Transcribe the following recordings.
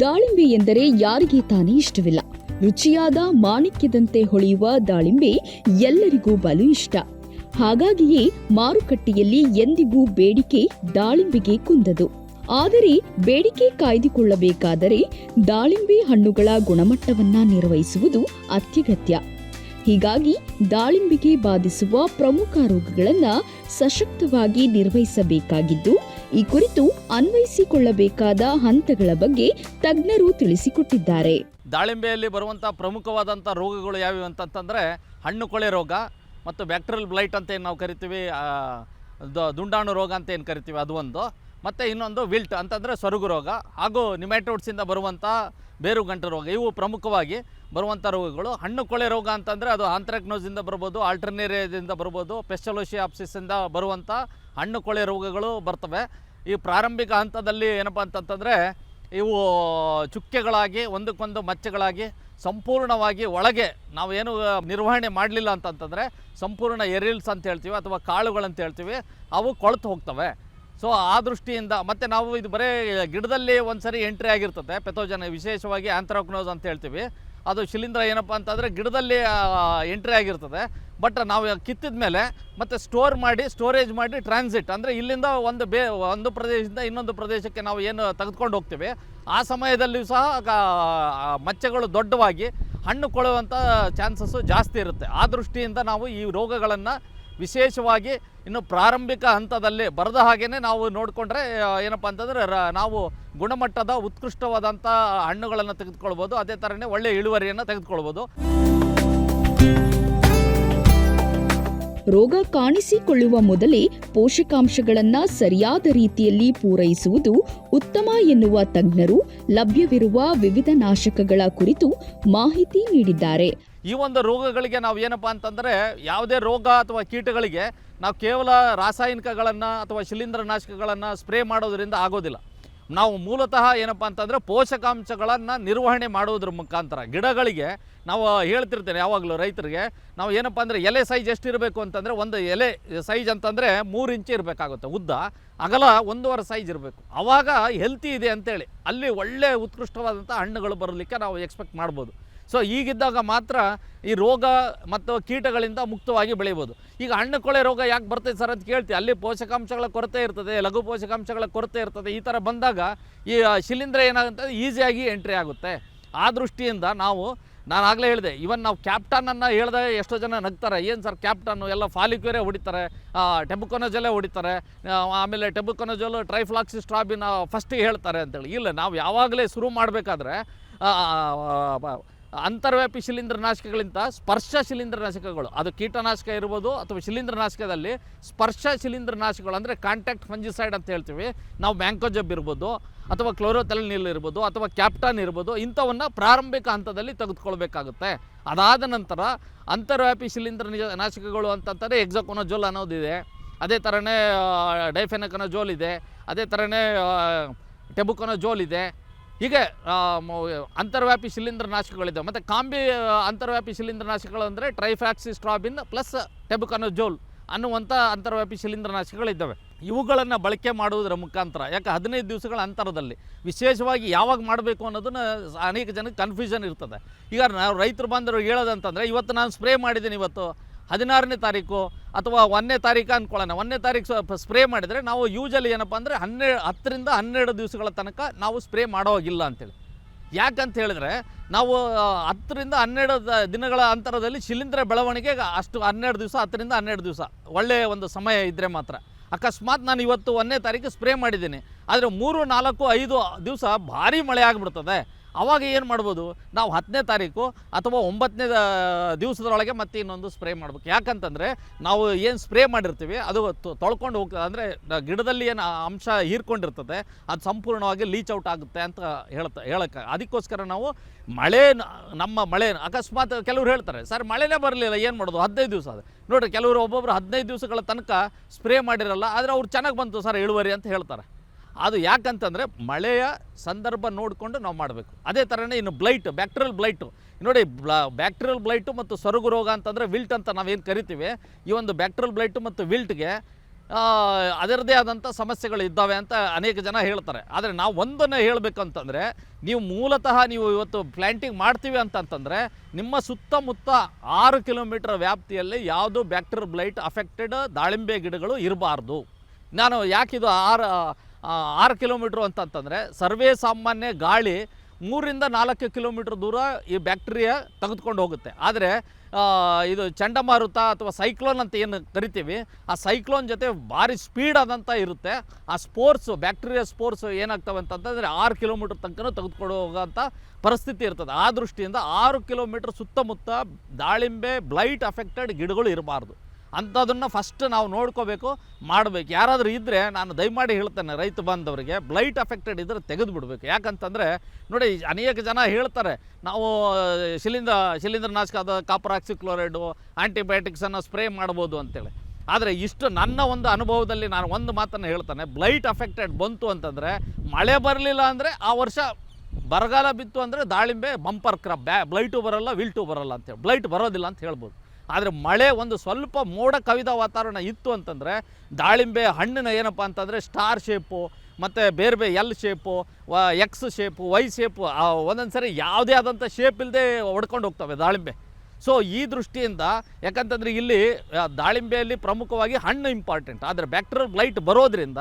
ದಾಳಿಂಬೆ ಎಂದರೆ ಯಾರಿಗೆ ತಾನೇ ಇಷ್ಟವಿಲ್ಲ. ರುಚಿಯಾದ ಮಾಣಿಕ್ಯದಂತೆ ಹೊಳೆಯುವ ದಾಳಿಂಬೆ ಎಲ್ಲರಿಗೂ ಬಲು ಇಷ್ಟ. ಹಾಗಾಗಿಯೇ ಮಾರುಕಟ್ಟೆಯಲ್ಲಿ ಎಂದಿಗೂ ಬೇಡಿಕೆ ದಾಳಿಂಬೆಗೆ ಕುಂದದು. ಆದರೆ ಬೇಡಿಕೆ ಕಾಯ್ದುಕೊಳ್ಳಬೇಕಾದರೆ ದಾಳಿಂಬೆ ಹಣ್ಣುಗಳ ಗುಣಮಟ್ಟವನ್ನ ನಿರ್ವಹಿಸುವುದು ಅತ್ಯಗತ್ಯ. ಹೀಗಾಗಿ ದಾಳಿಂಬೆಗೆ ಬಾಧಿಸುವ ಪ್ರಮುಖ ರೋಗಗಳನ್ನು ಸಶಕ್ತವಾಗಿ ನಿರ್ವಹಿಸಬೇಕಾಗಿದ್ದು ಈ ಕುರಿತು ಅನ್ವಯಿಸಿಕೊಳ್ಳಬೇಕಾದ ಹಂತಗಳ ಬಗ್ಗೆ ತಜ್ಞರು ತಿಳಿಸಿಕೊಟ್ಟಿದ್ದಾರೆ. ದಾಳಿಂಬೆಯಲ್ಲಿ ಬರುವಂಥ ಪ್ರಮುಖವಾದಂಥ ರೋಗಗಳು ಯಾವ್ಯಾವು ಅಂತಂತಂದರೆ ಹಣ್ಣು ಕೊಳೆ ರೋಗ ಮತ್ತು ಬ್ಯಾಕ್ಟೀರಿಯಲ್ ಬ್ಲೈಟ್ ಅಂತ ಏನು ನಾವು ಕರಿತೀವಿ ದುಂಡಾಣು ರೋಗ ಅಂತ ಏನು ಕರಿತೀವಿ ಅದು ಒಂದು. ಮತ್ತು ಇನ್ನೊಂದು ವಿಲ್ಟ್ ಅಂತಂದರೆ ಸೊರಗು ರೋಗ, ಹಾಗೂ ನಿಮ್ಯಾಟೋಡ್ಸಿಂದ ಬರುವಂಥ ಬೇರುಗಂಟು ರೋಗ, ಇವು ಪ್ರಮುಖವಾಗಿ ಬರುವಂಥ ರೋಗಗಳು. ಹಣ್ಣು ಕೊಳೆ ರೋಗ ಅಂತಂದರೆ ಅದು ಆಂಥ್ರಾಕ್ನೋಸಿಂದ ಬರ್ಬೋದು, ಆಲ್ಟರ್ನೇರಿಯಾದಿಂದ ಬರ್ಬೋದು ಪೆಸ್ಟಲೋಶಿಯಾಪ್ಸಿಸಿಂದ ಬರುವಂಥ ಹಣ್ಣು ಕೊಳೆ ರೋಗಗಳು ಬರ್ತವೆ. ಈ ಪ್ರಾರಂಭಿಕ ಹಂತದಲ್ಲಿ ಏನಪ್ಪ ಅಂತಂತಂದರೆ ಇವು ಚುಕ್ಕೆಗಳಾಗಿ, ಒಂದಕ್ಕೊಂದು ಮಚ್ಚೆಗಳಾಗಿ ಸಂಪೂರ್ಣವಾಗಿ ಒಳಗೆ ನಾವೇನು ನಿರ್ವಹಣೆ ಮಾಡಲಿಲ್ಲ ಅಂತಂತಂದರೆ ಸಂಪೂರ್ಣ ಎರಿಲ್ಸ್ ಅಂತ ಹೇಳ್ತೀವಿ ಅಥವಾ ಕಾಳುಗಳಂತ ಹೇಳ್ತೀವಿ, ಅವು ಕೊಳೆತು ಹೋಗ್ತವೆ. ಸೊ ಆ ದೃಷ್ಟಿಯಿಂದ ಮತ್ತು ನಾವು ಇದು ಬರೀ ಗಿಡದಲ್ಲಿ ಒಂದು ಸರಿ ಎಂಟ್ರಿ ಆಗಿರ್ತದೆ, ಪೆಥೋಜನ್ ವಿಶೇಷವಾಗಿ ಆಂಥ್ರಾಕ್ನೋಸ್ ಅಂತ ಹೇಳ್ತೀವಿ. ಅದು ಶಿಲೀಂಧ್ರ ಏನಪ್ಪ ಅಂತಂದರೆ ಗಿಡದಲ್ಲಿ ಎಂಟ್ರಿ ಆಗಿರ್ತದೆ. ಬಟ್ ನಾವು ಕಿತ್ತಿದ ಮೇಲೆ ಮತ್ತು ಸ್ಟೋರ್ ಮಾಡಿ ಸ್ಟೋರೇಜ್ ಮಾಡಿ ಟ್ರಾನ್ಸಿಟ್ ಅಂದರೆ ಇಲ್ಲಿಂದ ಒಂದು ಬೇ, ಒಂದು ಪ್ರದೇಶದಿಂದ ಇನ್ನೊಂದು ಪ್ರದೇಶಕ್ಕೆ ನಾವು ಏನು ತೆಗೆದುಕೊಂಡು ಹೋಗ್ತೀವಿ. ಆ ಸಮಯದಲ್ಲಿಯೂ ಸಹ ಮಚ್ಚೆಗಳು ದೊಡ್ಡವಾಗಿ ಹಣ್ಣು ಕೊಳ್ಳುವಂಥ ಚಾನ್ಸಸ್ಸು ಜಾಸ್ತಿ ಇರುತ್ತೆ. ಆ ದೃಷ್ಟಿಯಿಂದ ನಾವು ಈ ರೋಗಗಳನ್ನು ವಿಶೇಷವಾಗಿ ಇನ್ನು ಪ್ರಾರಂಭಿಕ ಹಂತದಲ್ಲಿ ಬರದ ಹಾಗೇ ನಾವು ನೋಡಿಕೊಂಡ್ರೆ ಏನಪ್ಪ ಅಂತಂದರೆ ನಾವು ಗುಣಮಟ್ಟದ ಉತ್ಕೃಷ್ಟವಾದಂಥ ಹಣ್ಣುಗಳನ್ನು ತೆಗೆದುಕೊಳ್ಬೋದು, ಅದೇ ಥರನೇ ಒಳ್ಳೆಯ ಇಳುವರಿಯನ್ನು ತೆಗೆದುಕೊಳ್ಬೋದು. ರೋಗ ಕಾಣಿಸಿಕೊಳ್ಳುವ ಮೊದಲೇ ಪೋಷಕಾಂಶಗಳನ್ನ ಸರಿಯಾದ ರೀತಿಯಲ್ಲಿ ಪೂರೈಸುವುದು ಉತ್ತಮ ಎನ್ನುವ ತಜ್ಞರು ಲಭ್ಯವಿರುವ ವಿವಿಧ ನಾಶಕಗಳ ಕುರಿತು ಮಾಹಿತಿ ನೀಡಿದ್ದಾರೆ. ಈ ಒಂದು ರೋಗಗಳಿಗೆ ನಾವು ಏನಪ್ಪ ಅಂತಂದರೆ ಯಾವುದೇ ರೋಗ ಅಥವಾ ಕೀಟಗಳಿಗೆ ನಾವು ಕೇವಲ ರಾಸಾಯನಿಕಗಳನ್ನು ಅಥವಾ ಶಿಲೀಂಧ್ರನಾಶಕಗಳನ್ನು ಸ್ಪ್ರೇ ಮಾಡೋದರಿಂದ ಆಗೋದಿಲ್ಲ. ನಾವು ಮೂಲತಃ ಏನಪ್ಪ ಅಂತಂದರೆ ಪೋಷಕಾಂಶಗಳನ್ನು ನಿರ್ವಹಣೆ ಮಾಡೋದ್ರ ಮುಖಾಂತರ ಗಿಡಗಳಿಗೆ ನಾವು ಹೇಳ್ತಿರ್ತೇನೆ ಯಾವಾಗಲೂ ರೈತರಿಗೆ ನಾವು ಏನಪ್ಪ ಅಂದರೆ ಎಲೆ ಸೈಜ್ ಎಷ್ಟಿರಬೇಕು ಅಂತಂದರೆ ಒಂದು ಎಲೆ ಸೈಜ್ ಅಂತಂದರೆ ಮೂರು ಇಂಚು ಇರಬೇಕಾಗುತ್ತೆ ಉದ್ದ, ಅಗಲ ಒಂದೂವರೆ ಸೈಜ್ ಇರಬೇಕು. ಆವಾಗ ಹೆಲ್ತಿ ಇದೆ ಅಂತೇಳಿ. ಅಲ್ಲಿ ಒಳ್ಳೆ ಉತ್ಕೃಷ್ಟವಾದಂಥ ಹಣ್ಣುಗಳು ಬರಲಿಕ್ಕೆ ನಾವು ಎಕ್ಸ್ಪೆಕ್ಟ್ ಮಾಡ್ಬೋದು. ಸೊ ಈಗಿದ್ದಾಗ ಮಾತ್ರ ಈ ರೋಗ ಮತ್ತು ಕೀಟಗಳಿಂದ ಮುಕ್ತವಾಗಿ ಬೆಳಿಬೋದು ಈಗ ಹಣ್ಣು ಕೊಳೆ ರೋಗ ಯಾಕೆ ಬರ್ತದೆ ಸರ್ ಅಂತ ಕೇಳ್ತಿ, ಅಲ್ಲಿ ಪೋಷಕಾಂಶಗಳ ಕೊರತೆ ಇರ್ತದೆ, ಲಘು ಪೋಷಕಾಂಶಗಳ ಕೊರತೆ ಇರ್ತದೆ, ಈ ಥರ ಬಂದಾಗ ಈ ಶಿಲೀಂಧ್ರ ಏನಾಗುತ್ತೆ, ಈಸಿಯಾಗಿ ಎಂಟ್ರಿ ಆಗುತ್ತೆ. ಆ ದೃಷ್ಟಿಯಿಂದ ನಾವು, ನಾನು ಆಗಲೇ ಹೇಳಿದೆ ಇವನ್ ನಾವು ಕ್ಯಾಪ್ಟನನ್ನು ಹೇಳ್ದೆ ಎಷ್ಟೋ ಜನ ನಗ್ತಾರೆ, ಏನು ಸರ್ ಕ್ಯಾಪ್ಟನ್ನು, ಎಲ್ಲ ಫಾಲಿಕ್ಯೂರೇ ಹೊಡಿತಾರೆ ಟೆಬುಕೊನಜಲೇ ಹೊಡಿತಾರೆ ಆಮೇಲೆ ಟೆಬುಕೊನಜೋಲು ಟ್ರೈಫ್ಲಾಕ್ಸಿ ಸ್ಟ್ರಾಬಿನ ಫಸ್ಟಿಗೆ ಹೇಳ್ತಾರೆ ಅಂತೇಳಿ. ಇಲ್ಲ, ನಾವು ಯಾವಾಗಲೇ ಶುರು ಮಾಡಬೇಕಾದ್ರೆ ಅಂತರ್ವ್ಯಾಪಿ ಶಿಲೀಂಧ್ರನಾಶಕಗಳಿಂದ ಸ್ಪರ್ಶ ಶಿಲೀಂಧ್ರನಾಶಕಗಳು ಅದು ಕೀಟನಾಶಕ ಇರ್ಬೋದು ಅಥವಾ ಶಿಲೀಂಧ್ರನಾಶಕದಲ್ಲಿ ಸ್ಪರ್ಶ ಶಿಲೀಂಧ್ರನಾಶಕಗಳು ಅಂದರೆ ಕಾಂಟ್ಯಾಕ್ಟ್ ಫಂಜಿಸೈಡ್ ಅಂತ ಹೇಳ್ತೀವಿ. ನಾವು ಬ್ಯಾಂಕೋಜಬ್ ಇರ್ಬೋದು ಅಥವಾ ಕ್ಲೋರೋಥೆಲನಿಲ್ ಇರ್ಬೋದು ಅಥವಾ ಕ್ಯಾಪ್ಟನ್ ಇರ್ಬೋದು ಇಂಥವನ್ನು ಪ್ರಾರಂಭಿಕ ಹಂತದಲ್ಲಿ ತೆಗೆದುಕೊಳ್ಬೇಕಾಗುತ್ತೆ. ಅದಾದ ನಂತರ ಅಂತರ್ವ್ಯಾಪಿ ಶಿಲೀಂಧ್ರ ನಾಶಕಗಳು ಅಂತಂದರೆ ಎಕ್ಸಕೊನೋಜೋಲ್ ಅನ್ನೋದಿದೆ ಅದೇ ಥರನೇ ಡೈಫೆನಕನೋಜೋಲ್ ಇದೆ ಅದೇ ಥರನೇ ಟೆಬುಕೊನಜೋಲ್ ಇದೆ. ಹೀಗೆ ಅಂತರ್ವ್ಯಾಪಿ ಶಿಲೀಂಧ್ರನಾಶಕಗಳಿದ್ದಾವೆ. ಮತ್ತು ಕಾಂಬಿ ಅಂತರ್ವ್ಯಾಪಿ ಶಿಲೀಂಧ್ರನಾಶಕಗಳು ಅಂದರೆ ಟ್ರೈಫ್ಯಾಕ್ಸಿ ಸ್ಟ್ರಾಬಿನ್ ಪ್ಲಸ್ ಟೆಬುಕನಜೋಲ್ ಅನ್ನುವಂಥ ಅಂತರ್ವ್ಯಾಪಿ ಶಿಲೀಂಧ್ರನಾಶಕಗಳಿದ್ದಾವೆ. ಇವುಗಳನ್ನು ಬಳಕೆ ಮಾಡುವುದರ ಮುಖಾಂತರ, ಯಾಕೆ ಹದಿನೈದು ದಿವಸಗಳ ಅಂತರದಲ್ಲಿ ವಿಶೇಷವಾಗಿ ಯಾವಾಗ ಮಾಡಬೇಕು ಅನ್ನೋದನ್ನು ಅನೇಕ ಜನಕ್ಕೆ ಕನ್ಫ್ಯೂಷನ್ ಇರ್ತದೆ. ಈಗ ನಾವು ರೈತರು ಬಂದರು ಹೇಳೋದಂತಂದರೆ, ಇವತ್ತು ನಾನು ಸ್ಪ್ರೇ ಮಾಡಿದ್ದೀನಿ ಇವತ್ತು ಹದಿನಾರನೇ ತಾರೀಕು ಅಥವಾ ಒಂದನೇ ತಾರೀಕು ಅಂದ್ಕೊಳ್ಳೋಣ. ಒಂದನೇ ತಾರೀಕು ಸ್ಪ್ರೇ ಮಾಡಿದರೆ ನಾವು ಯೂಶಲಿ ಏನಪ್ಪ ಅಂದರೆ ಹನ್ನೆರಡು ಹತ್ತರಿಂದ ಹನ್ನೆರಡು ದಿವಸಗಳ ತನಕ ನಾವು ಸ್ಪ್ರೇ ಮಾಡೋ ಹಾಗಿಲ್ಲ ಅಂತೇಳಿ. ಯಾಕಂತ ಹೇಳಿದ್ರೆ ನಾವು ಹತ್ತರಿಂದ ಹನ್ನೆರಡು ದಿನಗಳ ಅಂತರದಲ್ಲಿ ಶಿಲೀಂಧ್ರ ಬೆಳವಣಿಗೆ ಅಷ್ಟು ಹನ್ನೆರಡು ದಿವಸ, ಹತ್ತರಿಂದ ಹನ್ನೆರಡು ದಿವಸ ಒಳ್ಳೆಯ ಒಂದು ಸಮಯ ಇದ್ದರೆ ಮಾತ್ರ. ಅಕಸ್ಮಾತ್ ನಾನು ಇವತ್ತು ಒಂದನೇ ತಾರೀಕು ಸ್ಪ್ರೇ ಮಾಡಿದ್ದೀನಿ. ಆದರೆ ಮೂರು, ನಾಲ್ಕು, ಐದು ದಿವಸ ಭಾರಿ ಮಳೆ ಆಗಿಬಿಡ್ತದೆ. ಆವಾಗ ಏನು ಮಾಡ್ಬೋದು? ನಾವು ಹತ್ತನೇ ತಾರೀಕು ಅಥವಾ ಒಂಬತ್ತನೇ ದಿವಸದೊಳಗೆ ಮತ್ತೆ ಇನ್ನೊಂದು ಸ್ಪ್ರೇ ಮಾಡ್ಬೇಕು. ಯಾಕಂತಂದರೆ ನಾವು ಏನು ಸ್ಪ್ರೇ ಮಾಡಿರ್ತೀವಿ, ಅದು ತೊಳ್ಕೊಂಡು ಹೋಗ್ತದೆ. ಅಂದರೆ ಗಿಡದಲ್ಲಿ ಏನು ಅಂಶ ಹೀರ್ಕೊಂಡಿರ್ತದೆ, ಅದು ಸಂಪೂರ್ಣವಾಗಿ ಲೀಚ್ ಔಟ್ ಆಗುತ್ತೆ ಅಂತ ಹೇಳ್ತಾ ಹೇಳಕ್ಕೆ ಅದಕ್ಕೋಸ್ಕರ ನಾವು ಮಳೆ ನಮ್ಮ ಮಳೆ, ಅಕಸ್ಮಾತ್ ಕೆಲವ್ರು ಹೇಳ್ತಾರೆ, ಸರ್, ಮಳೆನೇ ಬರಲಿಲ್ಲ, ಏನು ಮಾಡೋದು? ಹದಿನೈದು ದಿವಸ ಅದು ನೋಡಿರಿ, ಕೆಲವರು ಒಬ್ಬೊಬ್ಬರು ಹದಿನೈದು ದಿವಸಗಳ ತನಕ ಸ್ಪ್ರೇ ಮಾಡಿರಲ್ಲ, ಆದರೆ ಅವ್ರು ಚೆನ್ನಾಗಿ ಬಂತು, ಸರ್, ಇಳುವರಿ ಅಂತ ಹೇಳ್ತಾರೆ. ಅದು ಯಾಕಂತಂದರೆ ಮಳೆಯ ಸಂದರ್ಭ ನೋಡಿಕೊಂಡು ನಾವು ಮಾಡಬೇಕು. ಅದೇ ಥರನೇ ಇನ್ನು ಬ್ಲೈಟ್, ಬ್ಯಾಕ್ಟೀರಿಯಲ್ ಬ್ಲೈಟು. ನೋಡಿ ಬ್ಯಾಕ್ಟೀರಿಯಲ್ ಬ್ಲೈಟು ಮತ್ತು ಸೊರಗು ರೋಗ ಅಂತಂದರೆ ವಿಲ್ಟ್ ಅಂತ ನಾವೇನು ಕರಿತೀವಿ, ಈ ಒಂದು ಬ್ಯಾಕ್ಟೀರಿಯಲ್ ಬ್ಲೈಟು ಮತ್ತು ವಿಲ್ಟ್ಗೆ ಅದರದೇ ಆದಂಥ ಸಮಸ್ಯೆಗಳು ಇದ್ದಾವೆ ಅಂತ ಅನೇಕ ಜನ ಹೇಳ್ತಾರೆ. ಆದರೆ ನಾವು ಒಂದನ್ನು ಹೇಳಬೇಕು ಅಂತಂದರೆ ನೀವು ಮೂಲತಃ ನೀವು ಇವತ್ತು ಪ್ಲ್ಯಾಂಟಿಂಗ್ ಮಾಡ್ತೀವಿ ಅಂತಂತಂದರೆ, ನಿಮ್ಮ ಸುತ್ತಮುತ್ತ ಆರು ಕಿಲೋಮೀಟರ್ ವ್ಯಾಪ್ತಿಯಲ್ಲಿ ಯಾವುದು ಬ್ಯಾಕ್ಟೀರಿಯಲ್ ಬ್ಲೈಟ್ ಅಫೆಕ್ಟೆಡ್ ದಾಳಿಂಬೆ ಗಿಡಗಳು ಇರಬಾರ್ದು. ನಾನು ಯಾಕಿದು ಆರು ಆರು ಕಿಲೋಮೀಟ್ರು ಅಂತಂತಂದರೆ ಸರ್ವೇ ಸಾಮಾನ್ಯ ಗಾಳಿ ಮೂರಿಂದ ನಾಲ್ಕು ಕಿಲೋಮೀಟ್ರ್ ದೂರ ಈ ಬ್ಯಾಕ್ಟೀರಿಯಾ ತೆಗೆದುಕೊಂಡು ಹೋಗುತ್ತೆ. ಆದರೆ ಇದು ಚಂಡಮಾರುತ ಅಥವಾ ಸೈಕ್ಲೋನ್ ಅಂತ ಏನು ಕರಿತೀವಿ, ಆ ಸೈಕ್ಲೋನ್ ಜೊತೆ ಭಾರಿ ಸ್ಪೀಡ್ ಆದಂಥ ಇರುತ್ತೆ. ಆ ಸ್ಪೋರ್ಟ್ಸು, ಬ್ಯಾಕ್ಟೀರಿಯಾ ಸ್ಪೋರ್ಟ್ಸ್ ಏನಾಗ್ತವೆ ಅಂತಂತಂದರೆ ಆರು ಕಿಲೋಮೀಟ್ರ್ ತನಕ ತೆಗೆದುಕೊಂಡು ಹೋಗೋಂಥ ಪರಿಸ್ಥಿತಿ ಇರ್ತದೆ. ಆ ದೃಷ್ಟಿಯಿಂದ ಆರು ಕಿಲೋಮೀಟ್ರ್ ಸುತ್ತಮುತ್ತ ದಾಳಿಂಬೆ, ಬ್ಲೈಟ್, ಅಫೆಕ್ಟೆಡ್ ಗಿಡಗಳು ಇರಬಾರ್ದು. ಅಂಥದನ್ನು ಫಸ್ಟ್ ನಾವು ನೋಡ್ಕೋಬೇಕು, ಮಾಡಬೇಕು. ಯಾರಾದರೂ ಇದ್ದರೆ ನಾನು ದಯಮಾಡಿ ಹೇಳ್ತೇನೆ, ರೈತ ಬಾಂಧವರಿಗೆ ಬ್ಲೈಟ್ ಅಫೆಕ್ಟೆಡ್ ಇದ್ದರೆ ತೆಗೆದು ಬಿಡಬೇಕು ಯಾಕಂತಂದರೆ, ನೋಡಿ, ಅನೇಕ ಜನ ಹೇಳ್ತಾರೆ, ನಾವು ಶಿಲೀಂಧ್ರನಾಶಕ ಕಾಪರ್ ಆಕ್ಸಿಕ್ಲೋರೈಡು ಆ್ಯಂಟಿಬಯೋಟಿಕ್ಸನ್ನು ಸ್ಪ್ರೇ ಮಾಡ್ಬೋದು ಅಂತೇಳಿ. ಆದರೆ ಇಷ್ಟು ನನ್ನ ಒಂದು ಅನುಭವದಲ್ಲಿ ನಾನು ಒಂದು ಮಾತನ್ನು ಹೇಳ್ತಾನೆ ಬ್ಲೈಟ್ ಅಫೆಕ್ಟೆಡ್ ಬಂತು ಅಂತಂದರೆ, ಮಳೆ ಬರಲಿಲ್ಲ ಅಂದರೆ ಆ ವರ್ಷ ಬರಗಾಲ ಬಿತ್ತು ಅಂದರೆ ದಾಳಿಂಬೆ ಬಂಪರ್ ಕ್ರಾಪ್ ಬ್ಯಾ ಬ್ಲೈಟು ಬರಲ್ಲ ವಿಲ್ಟು ಬರೋಲ್ಲ ಅಂತೇಳಿ. ಬ್ಲೈಟ್ ಬರೋದಿಲ್ಲ ಅಂತ ಹೇಳ್ಬೋದು. ಆದರೆ ಮಳೆ ಒಂದು ಸ್ವಲ್ಪ ಮೋಡ ಕವಿದ ವಾತಾವರಣ ಇತ್ತು ಅಂತಂದರೆ ದಾಳಿಂಬೆ ಹಣ್ಣಿನ ಏನಪ್ಪ ಅಂತಂದರೆ ಸ್ಟಾರ್ ಶೇಪು, ಮತ್ತು ಬೇರೆ ಬೇರೆ ಎಲ್ ಶೇಪು, ವ, ಎಕ್ಸ್ ಶೇಪು, ವೈ ಶೇಪು ಒಂದೊಂದು ಸರಿ ಯಾವುದೇ ಆದಂಥ ಶೇಪ್ ಇಲ್ಲದೆ ಹೊಡ್ಕೊಂಡು ಹೋಗ್ತವೆ ದಾಳಿಂಬೆ. ಸೊ ಈ ದೃಷ್ಟಿಯಿಂದ ಯಾಕಂತಂದರೆ ಇಲ್ಲಿ ದಾಳಿಂಬೆಯಲ್ಲಿ ಪ್ರಮುಖವಾಗಿ ಹಣ್ಣು ಇಂಪಾರ್ಟೆಂಟ್ ಆದರೆ ಬ್ಯಾಕ್ಟೀರಿಯಲ್ ಬ್ಲೈಟ್ ಬರೋದ್ರಿಂದ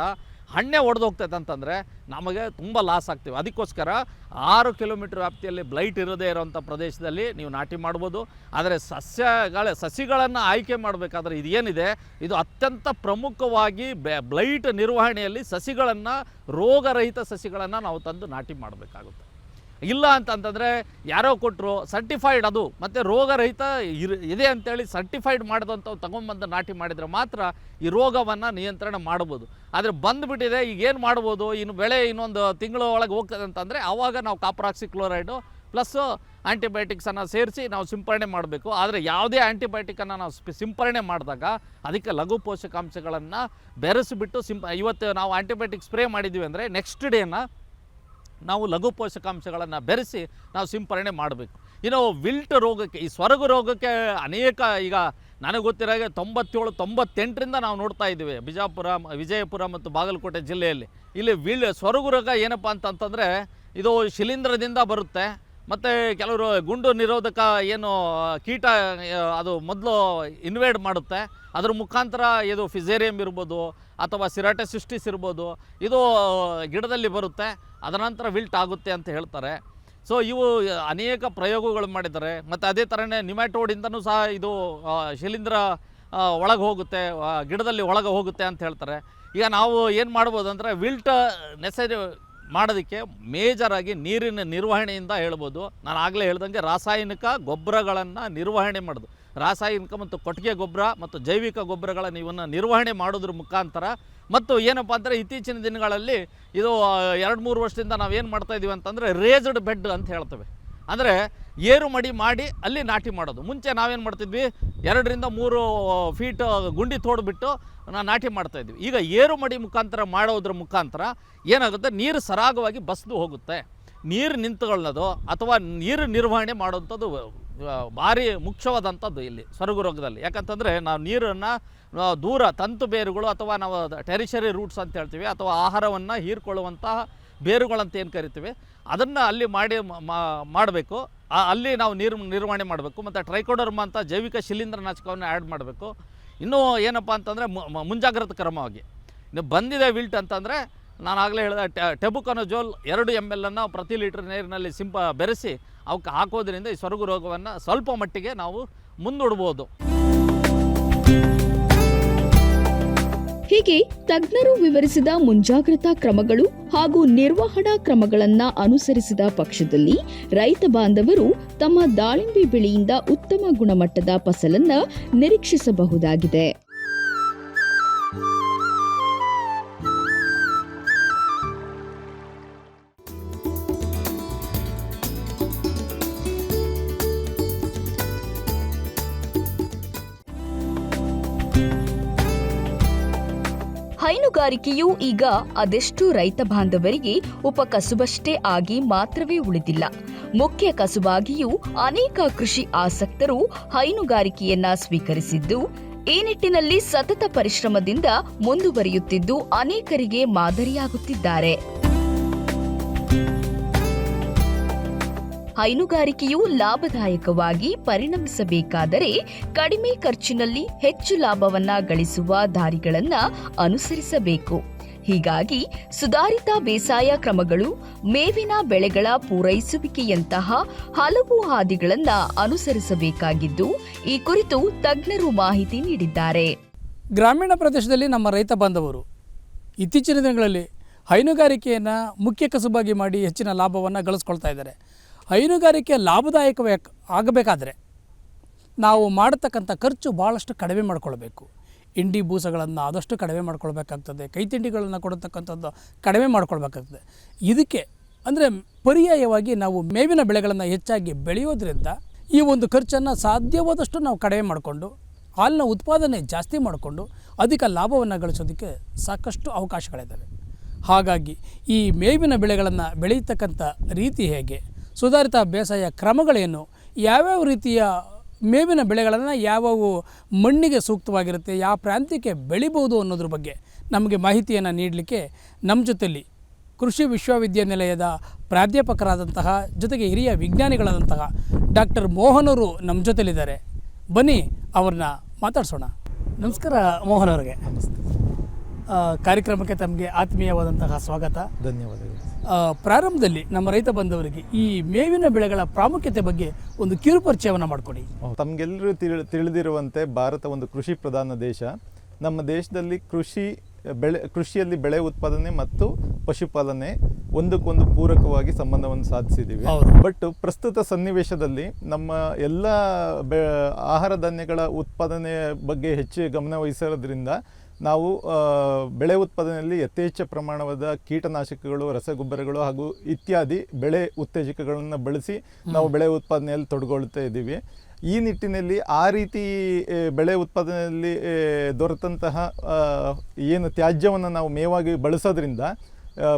ಹಣ್ಣೆ ಒಡೆದು ಹೋಗ್ತೈತೆ ಅಂತಂದರೆ ನಮಗೆ ತುಂಬ ಲಾಸ್ ಆಗ್ತೀವಿ. ಅದಕ್ಕೋಸ್ಕರ ಆರು ಕಿಲೋಮೀಟ್ರ್ ವ್ಯಾಪ್ತಿಯಲ್ಲಿ ಬ್ಲೈಟ್ ಇರದೇ ಇರೋವಂಥ ಪ್ರದೇಶದಲ್ಲಿ ನೀವು ನಾಟಿ ಮಾಡ್ಬೋದು. ಆದರೆ ಸಸ್ಯಗಳ, ಸಸಿಗಳನ್ನು ಆಯ್ಕೆ ಮಾಡಬೇಕಾದ್ರೆ ಏನಿದೆ? ಇದು ಅತ್ಯಂತ ಪ್ರಮುಖವಾಗಿ ಬ್ಲೈಟ್ ನಿರ್ವಹಣೆಯಲ್ಲಿ ಸಸಿಗಳನ್ನು, ರೋಗರಹಿತ ಸಸಿಗಳನ್ನು ನಾವು ತಂದು ನಾಟಿ ಮಾಡಬೇಕಾಗುತ್ತೆ. ಇಲ್ಲ ಅಂತಂತಂದರೆ ಯಾರೋ ಕೊಟ್ಟರು ಸರ್ಟಿಫೈಡ್ ಅದು. ಮತ್ತು ರೋಗರಹಿತ ಇರ್, ಇದೆ ಅಂತೇಳಿ ಸರ್ಟಿಫೈಡ್ ಮಾಡಿದಂಥವು ತಗೊಂಬಂದು ನಾಟಿ ಮಾಡಿದರೆ ಮಾತ್ರ ಈ ರೋಗವನ್ನು ನಿಯಂತ್ರಣ ಮಾಡ್ಬೋದು. ಆದರೆ ಬಂದುಬಿಟ್ಟಿದೆ, ಈಗ ಏನು ಮಾಡ್ಬೋದು? ಇನ್ನು ಬೆಳೆ ಇನ್ನೊಂದು ತಿಂಗಳ ಒಳಗೆ ಹೋಗ್ತದೆ ಅಂತಂದರೆ ಆವಾಗ ನಾವು ಕಾಪ್ರಾಕ್ಸಿ ಕ್ಲೋರೈಡು ಪ್ಲಸ್ಸು ಆ್ಯಂಟಿಬಯೋಟಿಕ್ಸನ್ನು ಸೇರಿಸಿ ನಾವು ಸಿಂಪರಣೆ ಮಾಡಬೇಕು. ಆದರೆ ಯಾವುದೇ ಆ್ಯಂಟಿಬಯೋಟಿಕನ್ನು ನಾವು ಸ್ಪಿ- ಸಿಂಪರಣೆ ಮಾಡಿದಾಗ ಅದಕ್ಕೆ ಲಘು ಪೋಷಕಾಂಶಗಳನ್ನು ಬೆರೆಸಿಬಿಟ್ಟು ಸಿಂಪ, ಇವತ್ತು ನಾವು ಆ್ಯಂಟಿಬಯೋಟಿಕ್ ಸ್ಪ್ರೇ ಮಾಡಿದ್ದೀವಿ ಅಂದರೆ ನೆಕ್ಸ್ಟ್ ಡೇನ ನಾವು ಲಘು ಪೋಷಕಾಂಶಗಳನ್ನು ಬೆರೆಸಿ ನಾವು ಸಿಂಪರಣೆ ಮಾಡಬೇಕು. ಇನ್ನು ವಿಲ್ಟ್ ರೋಗಕ್ಕೆ, ಈ ಸ್ವರ್ಗ ರೋಗಕ್ಕೆ ಅನೇಕ ಈಗ ನನಗೆ ಗೊತ್ತಿರೋ ಹಾಗೆ ತೊಂಬತ್ತೇಳು, ತೊಂಬತ್ತೆಂಟರಿಂದ ನಾವು ನೋಡ್ತಾ ಇದ್ದೀವಿ. ಬಿಜಾಪುರ, ವಿಜಯಪುರ ಮತ್ತು ಬಾಗಲಕೋಟೆ ಜಿಲ್ಲೆಯಲ್ಲಿ. ಇಲ್ಲಿ ವಿಲ್ ಸ್ವರ್ಗ ರೋಗ ಏನಪ್ಪ ಅಂತಂತಂದರೆ ಇದು ಶಿಲೀಂಧ್ರದಿಂದ ಬರುತ್ತೆ. ಮತ್ತು ಕೆಲವರು ಗುಂಡು ನಿರೋಧಕ ಏನು ಕೀಟ ಅದು ಮೊದಲು ಇನ್ವೇಡ್ ಮಾಡುತ್ತೆ. ಅದ್ರ ಮುಖಾಂತರ ಇದು ಫಿಸೇರಿಯಂ ಇರ್ಬೋದು, ಅಥವಾ ಸಿರಾಟಸಿಸ್ಟಿಸ್ ಇರ್ಬೋದು, ಇದು ಗಿಡದಲ್ಲಿ ಬರುತ್ತೆ. ಅದರ ನಂತರ ವಿಲ್ಟ್ ಆಗುತ್ತೆ ಅಂತ ಹೇಳ್ತಾರೆ. ಸೊ ಇವು ಅನೇಕ ಪ್ರಯೋಗಗಳು ಮಾಡಿದ್ದಾರೆ. ಮತ್ತು ಅದೇ ಥರನೇ ನಿಮ್ಯಾಟೋಡಿಂದನೂ ಸಹ ಇದು ಶಿಲೀಂಧ್ರ ಒಳಗೆ ಹೋಗುತ್ತೆ ಗಿಡದಲ್ಲಿ ಒಳಗೆ ಹೋಗುತ್ತೆ ಅಂತ ಹೇಳ್ತಾರೆ. ಈಗ ನಾವು ಏನು ಮಾಡ್ಬೋದು ಅಂದರೆ ವಿಲ್ಟ್ ನೆಸರಿ ಮಾಡೋದಕ್ಕೆ ಮೇಜರಾಗಿ ನೀರಿನ ನಿರ್ವಹಣೆಯಿಂದ ಹೇಳ್ಬೋದು. ನಾನು ಆಗಲೇ ಹೇಳ್ದಂಗೆ ರಾಸಾಯನಿಕ ಗೊಬ್ಬರಗಳನ್ನು ನಿರ್ವಹಣೆ ಮಾಡೋದು. ರಾಸಾಯನಿಕ ಮತ್ತು ಕೊಟ್ಟಿಗೆ ಗೊಬ್ಬರ ಮತ್ತು ಜೈವಿಕ ಗೊಬ್ಬರಗಳನ್ನು ಇವನ್ನು ನಿರ್ವಹಣೆ ಮಾಡೋದ್ರ ಮುಖಾಂತರ ಮತ್ತು ಏನಪ್ಪ ಅಂದರೆ ಇತ್ತೀಚಿನ ದಿನಗಳಲ್ಲಿ ಇದು ಎರಡು ಮೂರು ವರ್ಷದಿಂದ ನಾವು ಏನು ಮಾಡ್ತಾ ಇದ್ದೀವಿ ಅಂತಂದರೆ ರೇಸ್ಡ್ ಬೆಡ್ ಅಂತ ಹೇಳ್ತೇವೆ. ಅಂದರೆ ಏರು ಮಡಿ ಮಾಡಿ ಅಲ್ಲಿ ನಾಟಿ ಮಾಡೋದು. ಮುಂಚೆ ನಾವೇನು ಮಾಡ್ತಿದ್ವಿ? ಎರಡರಿಂದ ಮೂರು ಫೀಟ್ ಗುಂಡಿ ತೋಡ್ಬಿಟ್ಟು ನಾವು ನಾಟಿ ಮಾಡ್ತಾ ಇದ್ವಿ. ಈಗ ಏರು ಮಡಿ ಮುಖಾಂತರ ಮಾಡೋದ್ರ ಮುಖಾಂತರ ಏನಾಗುತ್ತೆ? ನೀರು ಸರಾಗವಾಗಿ ಬಸ್ದು ಹೋಗುತ್ತೆ. ನೀರು ನಿಂತುಕೊಳ್ಳೋದು ಅಥವಾ ನೀರು ನಿರ್ವಹಣೆ ಮಾಡುವಂಥದ್ದು ಭಾರಿ ಮುಖ್ಯವಾದಂಥದ್ದು ಇಲ್ಲಿ ಸ್ವರ್ಗ ರೋಗದಲ್ಲಿ. ಯಾಕಂತಂದರೆ ನಾವು ನೀರನ್ನು ದೂರ ತಂತು ಬೇರುಗಳು ಅಥವಾ ನಾವು ಟೆರಿಷರಿ ರೂಟ್ಸ್ ಅಂತ ಹೇಳ್ತೀವಿ ಅಥವಾ ಆಹಾರವನ್ನು ಹೀರ್ಕೊಳ್ಳುವಂತಹ ಬೇರುಗಳಂತ ಏನು ಕರಿತೀವಿ, ಅದನ್ನು ಅಲ್ಲಿ ಮಾಡಿ ಮಾಡಬೇಕು. ಅಲ್ಲಿ ನಾವು ನೀರು, ನಿರ್ವಹಣೆ ಮಾಡಬೇಕು, ಮತ್ತು ಟ್ರೈಕೋಡರ್ಮ ಅಂತ ಜೈವಿಕ ಶಿಲೀಂಧ್ರನಾಶಕವನ್ನು ಆ್ಯಡ್ ಮಾಡಬೇಕು. ಇನ್ನೂ ಏನಪ್ಪ ಅಂತಂದರೆ ಮುಂಜಾಗ್ರತಾ ಕ್ರಮವಾಗಿ. ಇನ್ನು ಬಂದಿದೆ ವಿಲ್ಟ್ ಅಂತಂದರೆ, ನಾನು ಆಗಲೇ ಹೇಳಿದೆ ಟೆಬುಕನಜೋಲ್ ಎರಡು ಎಂ ಎಲ್ ಅನ್ನು ಪ್ರತಿ ಲೀಟರ್ ನೀರಿನಲ್ಲಿ ಸಿಂಪ ಬೆರೆಸಿ, ಅವಕ್ಕೆ ಹಾಕೋದ್ರಿಂದ ಈ ಸೊರಗು ರೋಗವನ್ನು ಸ್ವಲ್ಪ ಮಟ್ಟಿಗೆ ನಾವು ಮುಂದೂಡ್ಬೋದು. ಹೀಗೆ ತಜ್ಞರು ವಿವರಿಸಿದ ಮುಂಜಾಗ್ರತಾ ಕ್ರಮಗಳು ಹಾಗೂ ನಿರ್ವಹಣಾ ಕ್ರಮಗಳನ್ನ ಅನುಸರಿಸಿದ ಪಕ್ಷದಲ್ಲಿ ರೈತ ಬಾಂಧವರು ತಮ್ಮ ದಾಳಿಂಬೆ ಬೆಳೆಯಿಂದ ಉತ್ತಮ ಗುಣಮಟ್ಟದ ಫಸಲನ್ನ ನಿರೀಕ್ಷಿಸಬಹುದಾಗಿದೆ. ಹೈನುಗಾರಿಕೆಯು ಈಗ ಅದೆಷ್ಟು ರೈತ ಬಾಂಧವರಿಗೆ ಉಪಕಸುಬಷ್ಟೇ ಆಗಿ ಮಾತ್ರವೇ ಉಳಿದಿಲ್ಲ. ಮುಖ್ಯ ಕಸುಬಾಗಿಯೂ ಅನೇಕ ಕೃಷಿ ಆಸಕ್ತರು ಹೈನುಗಾರಿಕೆಯನ್ನ ಸ್ವೀಕರಿಸಿದ್ದು, ಈ ನಿಟ್ಟಿನಲ್ಲಿ ಸತತ ಪರಿಶ್ರಮದಿಂದ ಮುಂದುವರಿಯುತ್ತಿದ್ದು ಅನೇಕರಿಗೆ ಮಾದರಿಯಾಗುತ್ತಿದ್ದಾರೆ. ಹೈನುಗಾರಿಕೆಯು ಲಾಭದಾಯಕವಾಗಿ ಪರಿಣಮಿಸಬೇಕಾದರೆ ಕಡಿಮೆ ಖರ್ಚಿನಲ್ಲಿ ಹೆಚ್ಚು ಲಾಭವನ್ನ ಗಳಿಸುವ ದಾರಿಗಳನ್ನ ಅನುಸರಿಸಬೇಕು. ಹೀಗಾಗಿ ಸುಧಾರಿತ ಬೇಸಾಯ ಕ್ರಮಗಳು, ಮೇವಿನ ಬೆಳೆಗಳ ಪೂರೈಸುವಿಕೆಯಂತಹ ಹಲವು ಹಾದಿಗಳನ್ನ ಅನುಸರಿಸಬೇಕಾಗಿದ್ದು, ಈ ಕುರಿತು ತಜ್ಞರು ಮಾಹಿತಿ ನೀಡಿದ್ದಾರೆ. ಗ್ರಾಮೀಣ ಪ್ರದೇಶದಲ್ಲಿ ನಮ್ಮ ರೈತ ಬಾಂಧವರು, ಇತ್ತೀಚಿನ ದಿನಗಳಲ್ಲಿ ಹೈನುಗಾರಿಕೆಯನ್ನು ಮುಖ್ಯ ಕಸುಬಾಗಿ ಮಾಡಿ ಹೆಚ್ಚಿನ ಲಾಭವನ್ನು ಗಳಿಸ್ಕೊಳ್ತಾ ಇದ್ದಾರೆ. ಹೈನುಗಾರಿಕೆ ಲಾಭದಾಯಕವೇ ಆಗಬೇಕಾದ್ರೆ ನಾವು ಮಾಡತಕ್ಕಂಥ ಖರ್ಚು ಭಾಳಷ್ಟು ಕಡಿಮೆ ಮಾಡಿಕೊಳ್ಬೇಕು. ಇಂಡಿ ಬೂಸಗಳನ್ನು ಆದಷ್ಟು ಕಡಿಮೆ ಮಾಡ್ಕೊಳ್ಬೇಕಾಗ್ತದೆ. ಕೈತಿಂಡಿಗಳನ್ನು ಕೊಡತಕ್ಕಂಥದ್ದು ಕಡಿಮೆ ಮಾಡ್ಕೊಳ್ಬೇಕಾಗ್ತದೆ. ಇದಕ್ಕೆ ಅಂದರೆ ಪರ್ಯಾಯವಾಗಿ ನಾವು ಮೇವಿನ ಬೆಳೆಗಳನ್ನು ಹೆಚ್ಚಾಗಿ ಬೆಳೆಯೋದ್ರಿಂದ ಈ ಒಂದು ಖರ್ಚನ್ನು ಸಾಧ್ಯವಾದಷ್ಟು ನಾವು ಕಡಿಮೆ ಮಾಡಿಕೊಂಡು, ಹಾಲಿನ ಉತ್ಪಾದನೆ ಜಾಸ್ತಿ ಮಾಡಿಕೊಂಡು ಅಧಿಕ ಲಾಭವನ್ನು ಗಳಿಸೋದಕ್ಕೆ ಸಾಕಷ್ಟು ಅವಕಾಶಗಳಿದ್ದಾವೆ. ಹಾಗಾಗಿ ಈ ಮೇವಿನ ಬೆಳೆಗಳನ್ನು ಬೆಳೆಯತಕ್ಕಂಥ ರೀತಿ ಹೇಗೆ? ಸುಧಾರಿತ ಬೇಸಾಯ ಕ್ರಮಗಳೇನು? ಯಾವ್ಯಾವ ರೀತಿಯ ಮೇವಿನ ಬೆಳೆಗಳನ್ನು ಯಾವ್ಯಾವ ಮಣ್ಣಿಗೆ ಸೂಕ್ತವಾಗಿರುತ್ತೆ, ಯಾವ ಪ್ರಾಂತ್ಯಕ್ಕೆ ಬೆಳಿಬೋದು ಅನ್ನೋದ್ರ ಬಗ್ಗೆ ನಮಗೆ ಮಾಹಿತಿಯನ್ನು ನೀಡಲಿಕ್ಕೆ ನಮ್ಮ ಜೊತೆಯಲ್ಲಿ ಕೃಷಿ ವಿಶ್ವವಿದ್ಯಾನಿಲಯದ ಪ್ರಾಧ್ಯಾಪಕರಾದಂತಹ ಜೊತೆಗೆ ಹಿರಿಯ ವಿಜ್ಞಾನಿಗಳಾದಂತಹ ಡಾಕ್ಟರ್ ಮೋಹನವರು ನಮ್ಮ ಜೊತೆಲಿದ್ದಾರೆ. ಬನ್ನಿ, ಅವ್ರನ್ನ ಮಾತಾಡ್ಸೋಣ. ನಮಸ್ಕಾರ ಮೋಹನ್ ಅವರಿಗೆ. ಕಾರ್ಯಕ್ರಮಕ್ಕೆ ತಮಗೆ ಆತ್ಮೀಯವಾದಂತಹ ಸ್ವಾಗತ. ಧನ್ಯವಾದಗಳು. ಪ್ರಾರಂಭದಲ್ಲಿ ನಮ್ಮ ರೈತ ಬಂದವರಿಗೆ ಈ ಮೇವಿನ ಬೆಳೆಗಳ ಪ್ರಾಮುಖ್ಯತೆ ಬಗ್ಗೆ ಒಂದು ಕಿರು ಪರಿಚಯವನ್ನು ಮಾಡಿಕೊಡಿ. ತಮಗೆಲ್ಲರೂ ತಿಳಿ ತಿಳಿದಿರುವಂತೆ ಭಾರತ ಒಂದು ಕೃಷಿ ಪ್ರಧಾನ ದೇಶ. ನಮ್ಮ ದೇಶದಲ್ಲಿ ಕೃಷಿ ಬೆಳೆ ಕೃಷಿಯಲ್ಲಿ ಬೆಳೆ ಉತ್ಪಾದನೆ ಮತ್ತು ಪಶುಪಾಲನೆ ಒಂದಕ್ಕೊಂದು ಪೂರಕವಾಗಿ ಸಂಬಂಧವನ್ನು ಸಾಧಿಸಿದ್ದೀವಿ. ಬಟ್ ಪ್ರಸ್ತುತ ಸನ್ನಿವೇಶದಲ್ಲಿ ನಮ್ಮ ಎಲ್ಲ ಬೆ ಆಹಾರ ಧಾನ್ಯಗಳ ಉತ್ಪಾದನೆ ಬಗ್ಗೆ ಹೆಚ್ಚು ಗಮನ ವಹಿಸಿರೋದ್ರಿಂದ ನಾವು ಬೆಳೆ ಉತ್ಪಾದನೆಯಲ್ಲಿ ಯಥೇಚ್ಛ ಪ್ರಮಾಣವಾದ ಕೀಟನಾಶಕಗಳು ರಸಗೊಬ್ಬರಗಳು ಹಾಗೂ ಇತ್ಯಾದಿ ಬೆಳೆ ಉತ್ತೇಜಕಗಳನ್ನು ಬಳಸಿ ನಾವು ಬೆಳೆ ಉತ್ಪಾದನೆಯಲ್ಲಿ ತೊಡಗೊಳ್ತಾ ಇದ್ದೀವಿ. ಈ ನಿಟ್ಟಿನಲ್ಲಿ ಆ ರೀತಿ ಬೆಳೆ ಉತ್ಪಾದನೆಯಲ್ಲಿ ದೊರೆತಂತಹ ಏನು ತ್ಯಾಜ್ಯವನ್ನು ನಾವು ಮೇವಾಗಿ ಬಳಸೋದ್ರಿಂದ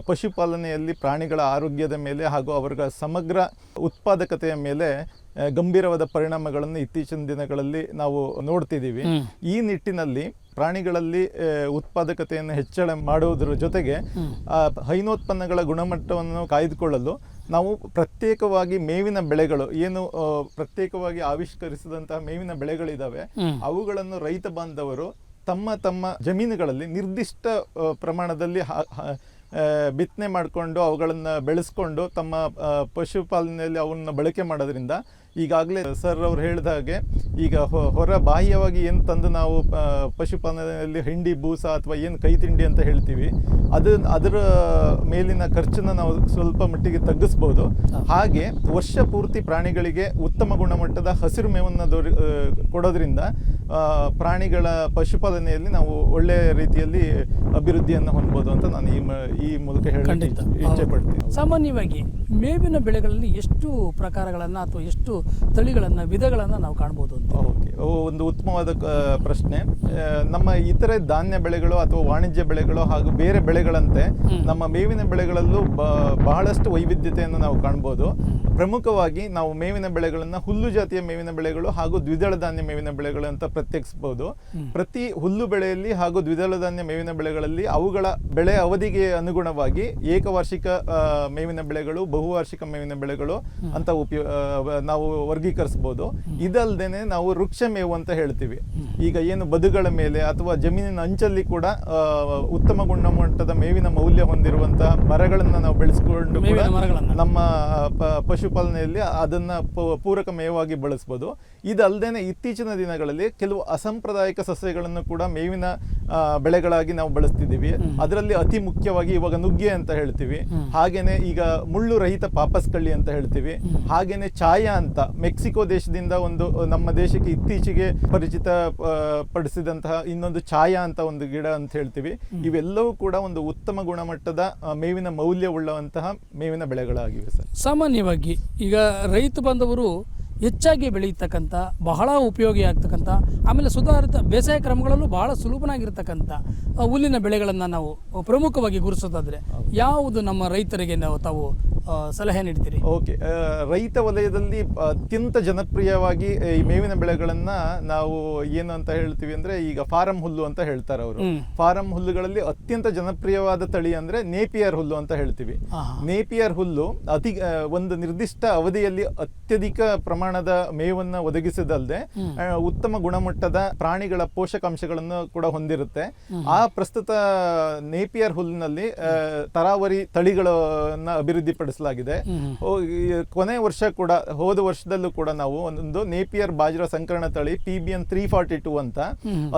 ಪಶುಪಾಲನೆಯಲ್ಲಿ ಪ್ರಾಣಿಗಳ ಆರೋಗ್ಯದ ಮೇಲೆ ಹಾಗೂ ಅವರ ಸಮಗ್ರ ಉತ್ಪಾದಕತೆಯ ಮೇಲೆ ಗಂಭೀರವಾದ ಪರಿಣಾಮಗಳನ್ನು ಇತ್ತೀಚಿನ ದಿನಗಳಲ್ಲಿ ನಾವು ನೋಡ್ತಿದ್ದೀವಿ. ಈ ನಿಟ್ಟಿನಲ್ಲಿ ಪ್ರಾಣಿಗಳಲ್ಲಿ ಉತ್ಪಾದಕತೆಯನ್ನು ಹೆಚ್ಚಳ ಮಾಡುವುದರ ಜೊತೆಗೆ ಆ, ಹೈನೋತ್ಪನ್ನಗಳ ಗುಣಮಟ್ಟವನ್ನು ಕಾಯ್ದುಕೊಳ್ಳಲು ನಾವು ಪ್ರತ್ಯೇಕವಾಗಿ ಮೇವಿನ ಬೆಳೆಗಳು ಏನು ಪ್ರತ್ಯೇಕವಾಗಿ ಆವಿಷ್ಕರಿಸಿದಂತಹ ಮೇವಿನ ಬೆಳೆಗಳಿದ್ದಾವೆ ಅವುಗಳನ್ನು ರೈತ ಬಾಂಧವರು ತಮ್ಮ ತಮ್ಮ ಜಮೀನುಗಳಲ್ಲಿ ನಿರ್ದಿಷ್ಟ ಪ್ರಮಾಣದಲ್ಲಿ ಬಿತ್ತನೆ ಮಾಡಿಕೊಂಡು ಅವುಗಳನ್ನು ಬೆಳೆಸ್ಕೊಂಡು ತಮ್ಮ ಪಶುಪಾಲನೆಯಲ್ಲಿ ಅವನ್ನು ಬಳಕೆ ಮಾಡೋದ್ರಿಂದ ಈಗಾಗಲೇ ಸರ್ ಅವ್ರು ಹೇಳಿದ ಹಾಗೆ ಈಗ ಹೊರ ಬಾಹ್ಯವಾಗಿ ಏನು ತಂದು ನಾವು ಪಶುಪಾಲನೆಯಲ್ಲಿ ಹಿಂಡಿ ಬೂಸ ಅಥವಾ ಏನು ಕೈ ತಿಂಡಿ ಅಂತ ಹೇಳ್ತೀವಿ ಅದು ಅದರ ಮೇಲಿನ ಖರ್ಚನ್ನು ನಾವು ಸ್ವಲ್ಪ ಮಟ್ಟಿಗೆ ತಗ್ಗಿಸ್ಬೋದು. ಹಾಗೆ ವರ್ಷ ಪೂರ್ತಿ ಪ್ರಾಣಿಗಳಿಗೆ ಉತ್ತಮ ಗುಣಮಟ್ಟದ ಹಸಿರು ಮೇವನ್ನು ದೊರೆ ಕೊಡೋದ್ರಿಂದ ಪ್ರಾಣಿಗಳ ಪಶುಪಾಲನೆಯಲ್ಲಿ ನಾವು ಒಳ್ಳೆಯ ರೀತಿಯಲ್ಲಿ ಅಭಿವೃದ್ಧಿಯನ್ನು ಹೊಂದ್ಬೋದು ಅಂತ ನಾನು ಈ ಈ ಮೂಲಕ ಹೇಳಿ ಇಚ್ಛೆ ಪಡ್ತೀನಿ ಸಾಮಾನ್ಯವಾಗಿ ಮೇವಿನ ಬೆಳೆಗಳಲ್ಲಿ ಎಷ್ಟು ಪ್ರಕಾರಗಳನ್ನು ಅಥವಾ ಎಷ್ಟು ತಳಿಗಳನ್ನು ವಿಧಗಳನ್ನು ನಾವು ಕಾಣ್ಬೋದು ಅಂತ. ಓಕೆ. ಒಂದು ಉತ್ತಮವಾದ ಪ್ರಶ್ನೆ. ನಮ್ಮ ಇತರೆ ಧಾನ್ಯ ಬೆಳೆಗಳು ಅಥವಾ ವಾಣಿಜ್ಯ ಬೆಳೆಗಳು ಹಾಗೂ ಬೇರೆ ಬೆಳೆಗಳಂತೆ ನಮ್ಮ ಮೇವಿನ ಬೆಳೆಗಳಲ್ಲೂ ಬಹಳಷ್ಟು ವೈವಿಧ್ಯತೆಯನ್ನು ನಾವು ಕಾಣ್ಬೋದು. ಪ್ರಮುಖವಾಗಿ ನಾವು ಮೇವಿನ ಬೆಳೆಗಳನ್ನು ಹುಲ್ಲು ಜಾತಿಯ ಮೇವಿನ ಬೆಳೆಗಳು ಹಾಗೂ ದ್ವಿದಳ ಧಾನ್ಯ ಮೇವಿನ ಬೆಳೆಗಳು ಅಂತ ಪ್ರತ್ಯೇಕಿಸಬಹುದು ಪ್ರತಿ ಹುಲ್ಲು ಬೆಳೆಯಲ್ಲಿ ಹಾಗೂ ದ್ವಿದಳ ಧಾನ್ಯ ಮೇವಿನ ಬೆಳೆಗಳಲ್ಲಿ ಅವುಗಳ ಬೆಳೆ ಅವಧಿಗೆ ಅನುಗುಣವಾಗಿ ಏಕವಾರ್ಷಿಕ ಮೇವಿನ ಬೆಳೆಗಳು ಬಹುವಾರ್ಷಿಕ ಮೇವಿನ ಬೆಳೆಗಳು ಅಂತ ಉಪಯೋ ನಾವು ವರ್ಗೀಕರಿಸಬಹುದು ಇದಲ್ದೇನೆ ನಾವು ವೃಕ್ಷ ಮೇವು ಅಂತ ಹೇಳ್ತೀವಿ. ಈಗ ಏನು ಬದುಗಳ ಮೇಲೆ ಅಥವಾ ಜಮೀನಿನ ಅಂಚಲ್ಲಿ ಕೂಡ ಉತ್ತಮ ಗುಣಮಟ್ಟದ ಮೇವಿನ ಮೌಲ್ಯ ಹೊಂದಿರುವಂತಹ ಮರಗಳನ್ನ ನಾವು ಬೆಳೆಸ್ಕೊಂಡು. ನಮ್ಮ ಪಶುಪಾಲನೆಯಲ್ಲಿ ಅದನ್ನ ಪೂರಕ ಮೇವಾಗಿ ಬಳಸ್ಬೋದು. ಇದಲ್ದೇನೆ ಇತ್ತೀಚಿನ ದಿನಗಳಲ್ಲಿ ಕೆಲವು ಅಸಂಪ್ರದಾಯಿಕ ಸಸ್ಯಗಳನ್ನು ಕೂಡ ಮೇವಿನ ಬೆಳೆಗಳಾಗಿ ನಾವು ಬಳಸ್ತಿದ್ದೀವಿ. ಅದರಲ್ಲಿ ಅತಿ ಮುಖ್ಯವಾಗಿ ಇವಾಗ ನುಗ್ಗೆ ಅಂತ ಹೇಳ್ತೀವಿ. ಹಾಗೇನೆ ಈಗ ಮುಳ್ಳು ರಹಿತ ಪಾಪಸ್ಕಳ್ಳಿ ಅಂತ ಹೇಳ್ತೀವಿ. ಹಾಗೇನೆ ಛಾಯಾ ಅಂತ ಮೆಕ್ಸಿಕೋ ದೇಶದಿಂದ ಒಂದು ನಮ್ಮ ದೇಶಕ್ಕೆ ಇತ್ತೀಚೆಗೆ ಪರಿಚಿತ ಪಡಿಸಿದಂತಹ ಇನ್ನೊಂದು ಛಾಯಾ ಅಂತ ಒಂದು ಗಿಡ ಅಂತ ಹೇಳ್ತೀವಿ. ಇವೆಲ್ಲವೂ ಕೂಡ ಒಂದು ಉತ್ತಮ ಗುಣಮಟ್ಟದ ಮೇವಿನ ಮೌಲ್ಯ ಉಳ್ಳವಂತಹ ಮೇವಿನ ಬೆಳೆಗಳಾಗಿವೆ ಸರ್. ಸಾಮಾನ್ಯವಾಗಿ ಈಗ ರೈತ ಬಾಂಧವರು ಹೆಚ್ಚಾಗಿ ಬೆಳೆಯತಕ್ಕಂಥ ಬಹಳ ಉಪಯೋಗಿ ಆಗ್ತಕ್ಕಂಥ ಆಮೇಲೆ ಸುಧಾರಿತ ಬೇಸಾಯ ಕ್ರಮಗಳಲ್ಲೂ ಬಹಳ ಸುಲಭನಾಗಿರ್ತಕ್ಕಂಥ ಹುಲ್ಲಿನ ಬೆಳೆಗಳನ್ನು ನಾವು ಪ್ರಮುಖವಾಗಿ ಗುರುಸೋದಾದರೆ ಯಾವುದು ನಮ್ಮ ರೈತರಿಗೆ ನಾವು ತಾವು ಸಲಹೆ ನೀಡ್ತೀರಿ? ಓಕೆ ರೈತ ವಲಯದಲ್ಲಿ ಅತ್ಯಂತ ಜನಪ್ರಿಯವಾಗಿ ಈ ಮೇವಿನ ಬೆಳೆಗಳನ್ನ ನಾವು ಏನು ಅಂತ ಹೇಳ್ತೀವಿ ಅಂದ್ರೆ ಈಗ ಫಾರಂ ಹುಲ್ಲು ಅಂತ ಹೇಳ್ತಾರೆ ಅವರು. ಫಾರಂ ಹುಲ್ಲುಗಳಲ್ಲಿ ಅತ್ಯಂತ ಜನಪ್ರಿಯವಾದ ತಳಿ ಅಂದ್ರೆ ನೇಪಿಯರ್ ಹುಲ್ಲು ಅಂತ ಹೇಳ್ತೀವಿ. ನೇಪಿಯರ್ ಹುಲ್ಲು ಅತಿ ಒಂದು ನಿರ್ದಿಷ್ಟ ಅವಧಿಯಲ್ಲಿ ಅತ್ಯಧಿಕ ಪ್ರಮಾಣದ ಮೇವನ್ನ ಒದಗಿಸಿದಲ್ಲದೆ ಉತ್ತಮ ಗುಣಮಟ್ಟದ ಪ್ರಾಣಿಗಳ ಪೋಷಕಾಂಶಗಳನ್ನು ಕೂಡ ಹೊಂದಿರುತ್ತೆ. ಆ ಪ್ರಸ್ತುತ ನೇಪಿಯರ್ ಹುಲ್ಲಿನಲ್ಲಿ ತರಾವರಿ ತಳಿಗಳನ್ನ ಅಭಿವೃದ್ಧಿಪಡಿಸಲಾಗಿದೆ. ಕೊನೆ ವರ್ಷ ಕೂಡ ಹೋದ ವರ್ಷದಲ್ಲೂ ಕೂಡ ನಾವು ಒಂದೊಂದು ನೇಪಿಯರ್ ಬಾಜ್ರ ಸಂಕರಣ ತಳಿ P B N three forty two ಅಂತ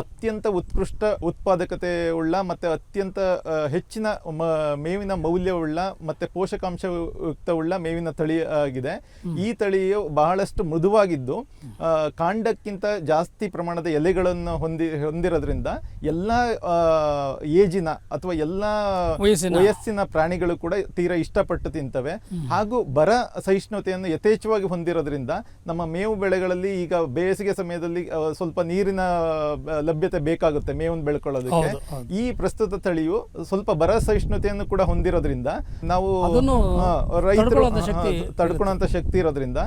ಅತ್ಯಂತ ಉತ್ಕೃಷ್ಟ ಉತ್ಪಾದಕತೆ ಉಳ್ಳ ಮತ್ತೆ ಅತ್ಯಂತ ಹೆಚ್ಚಿನ ಮೇವಿನ ಮೌಲ್ಯವುಳ್ಳ ಮತ್ತೆ ಪೋಷಕಾಂಶಯುಕ್ತವುಳ್ಳ ಮೇವಿನ ತಳಿ ಆಗಿದೆ. ಈ ತಳಿಯು ಬಹಳಷ್ಟು ಮೃದುವಾಗಿದ್ದು ಆ, ಕಾಂಡಕ್ಕಿಂತ ಜಾಸ್ತಿ ಪ್ರಮಾಣದ ಎಲೆಗಳನ್ನು ಹೊಂದಿ ಹೊಂದಿರೋದ್ರಿಂದ ಎಲ್ಲ ಏಜಿನ ಅಥವಾ ಎಲ್ಲ ವಯಸ್ಸಿನ. ಪ್ರಾಣಿಗಳು ಕೂಡ ತೀರಾ ಇಷ್ಟಪಟ್ಟು ತಿಂತವೆ ಹಾಗೂ ಬರ ಸಹಿಷ್ಣುತೆಯನ್ನು ಯಥೇಚ್ಛವಾಗಿ ಹೊಂದಿರೋದ್ರಿಂದ ನಮ್ಮ ಮೇವು ಬೆಳೆಗಳಲ್ಲಿ ಈಗ ಬೇಸಿಗೆ ಸಮಯದಲ್ಲಿ ಸ್ವಲ್ಪ ನೀರಿನ ಲಭ್ಯತೆ ಬೇಕಾಗುತ್ತೆ ಮೇವನ್ನು ಬೆಳ್ಕೊಳ್ಳೋದಕ್ಕೆ. ಈ ಪ್ರಸ್ತುತ ತಳಿಯು ಸ್ವಲ್ಪ ಬರ ಸಹಿಷ್ಣುತೆಯನ್ನು ಕೂಡ ಹೊಂದಿರೋದ್ರಿಂದ ನಾವು ರೈತರು ತಡ್ಕೊಳ್ಳುವಂತ ಶಕ್ತಿ ಇರೋದ್ರಿಂದ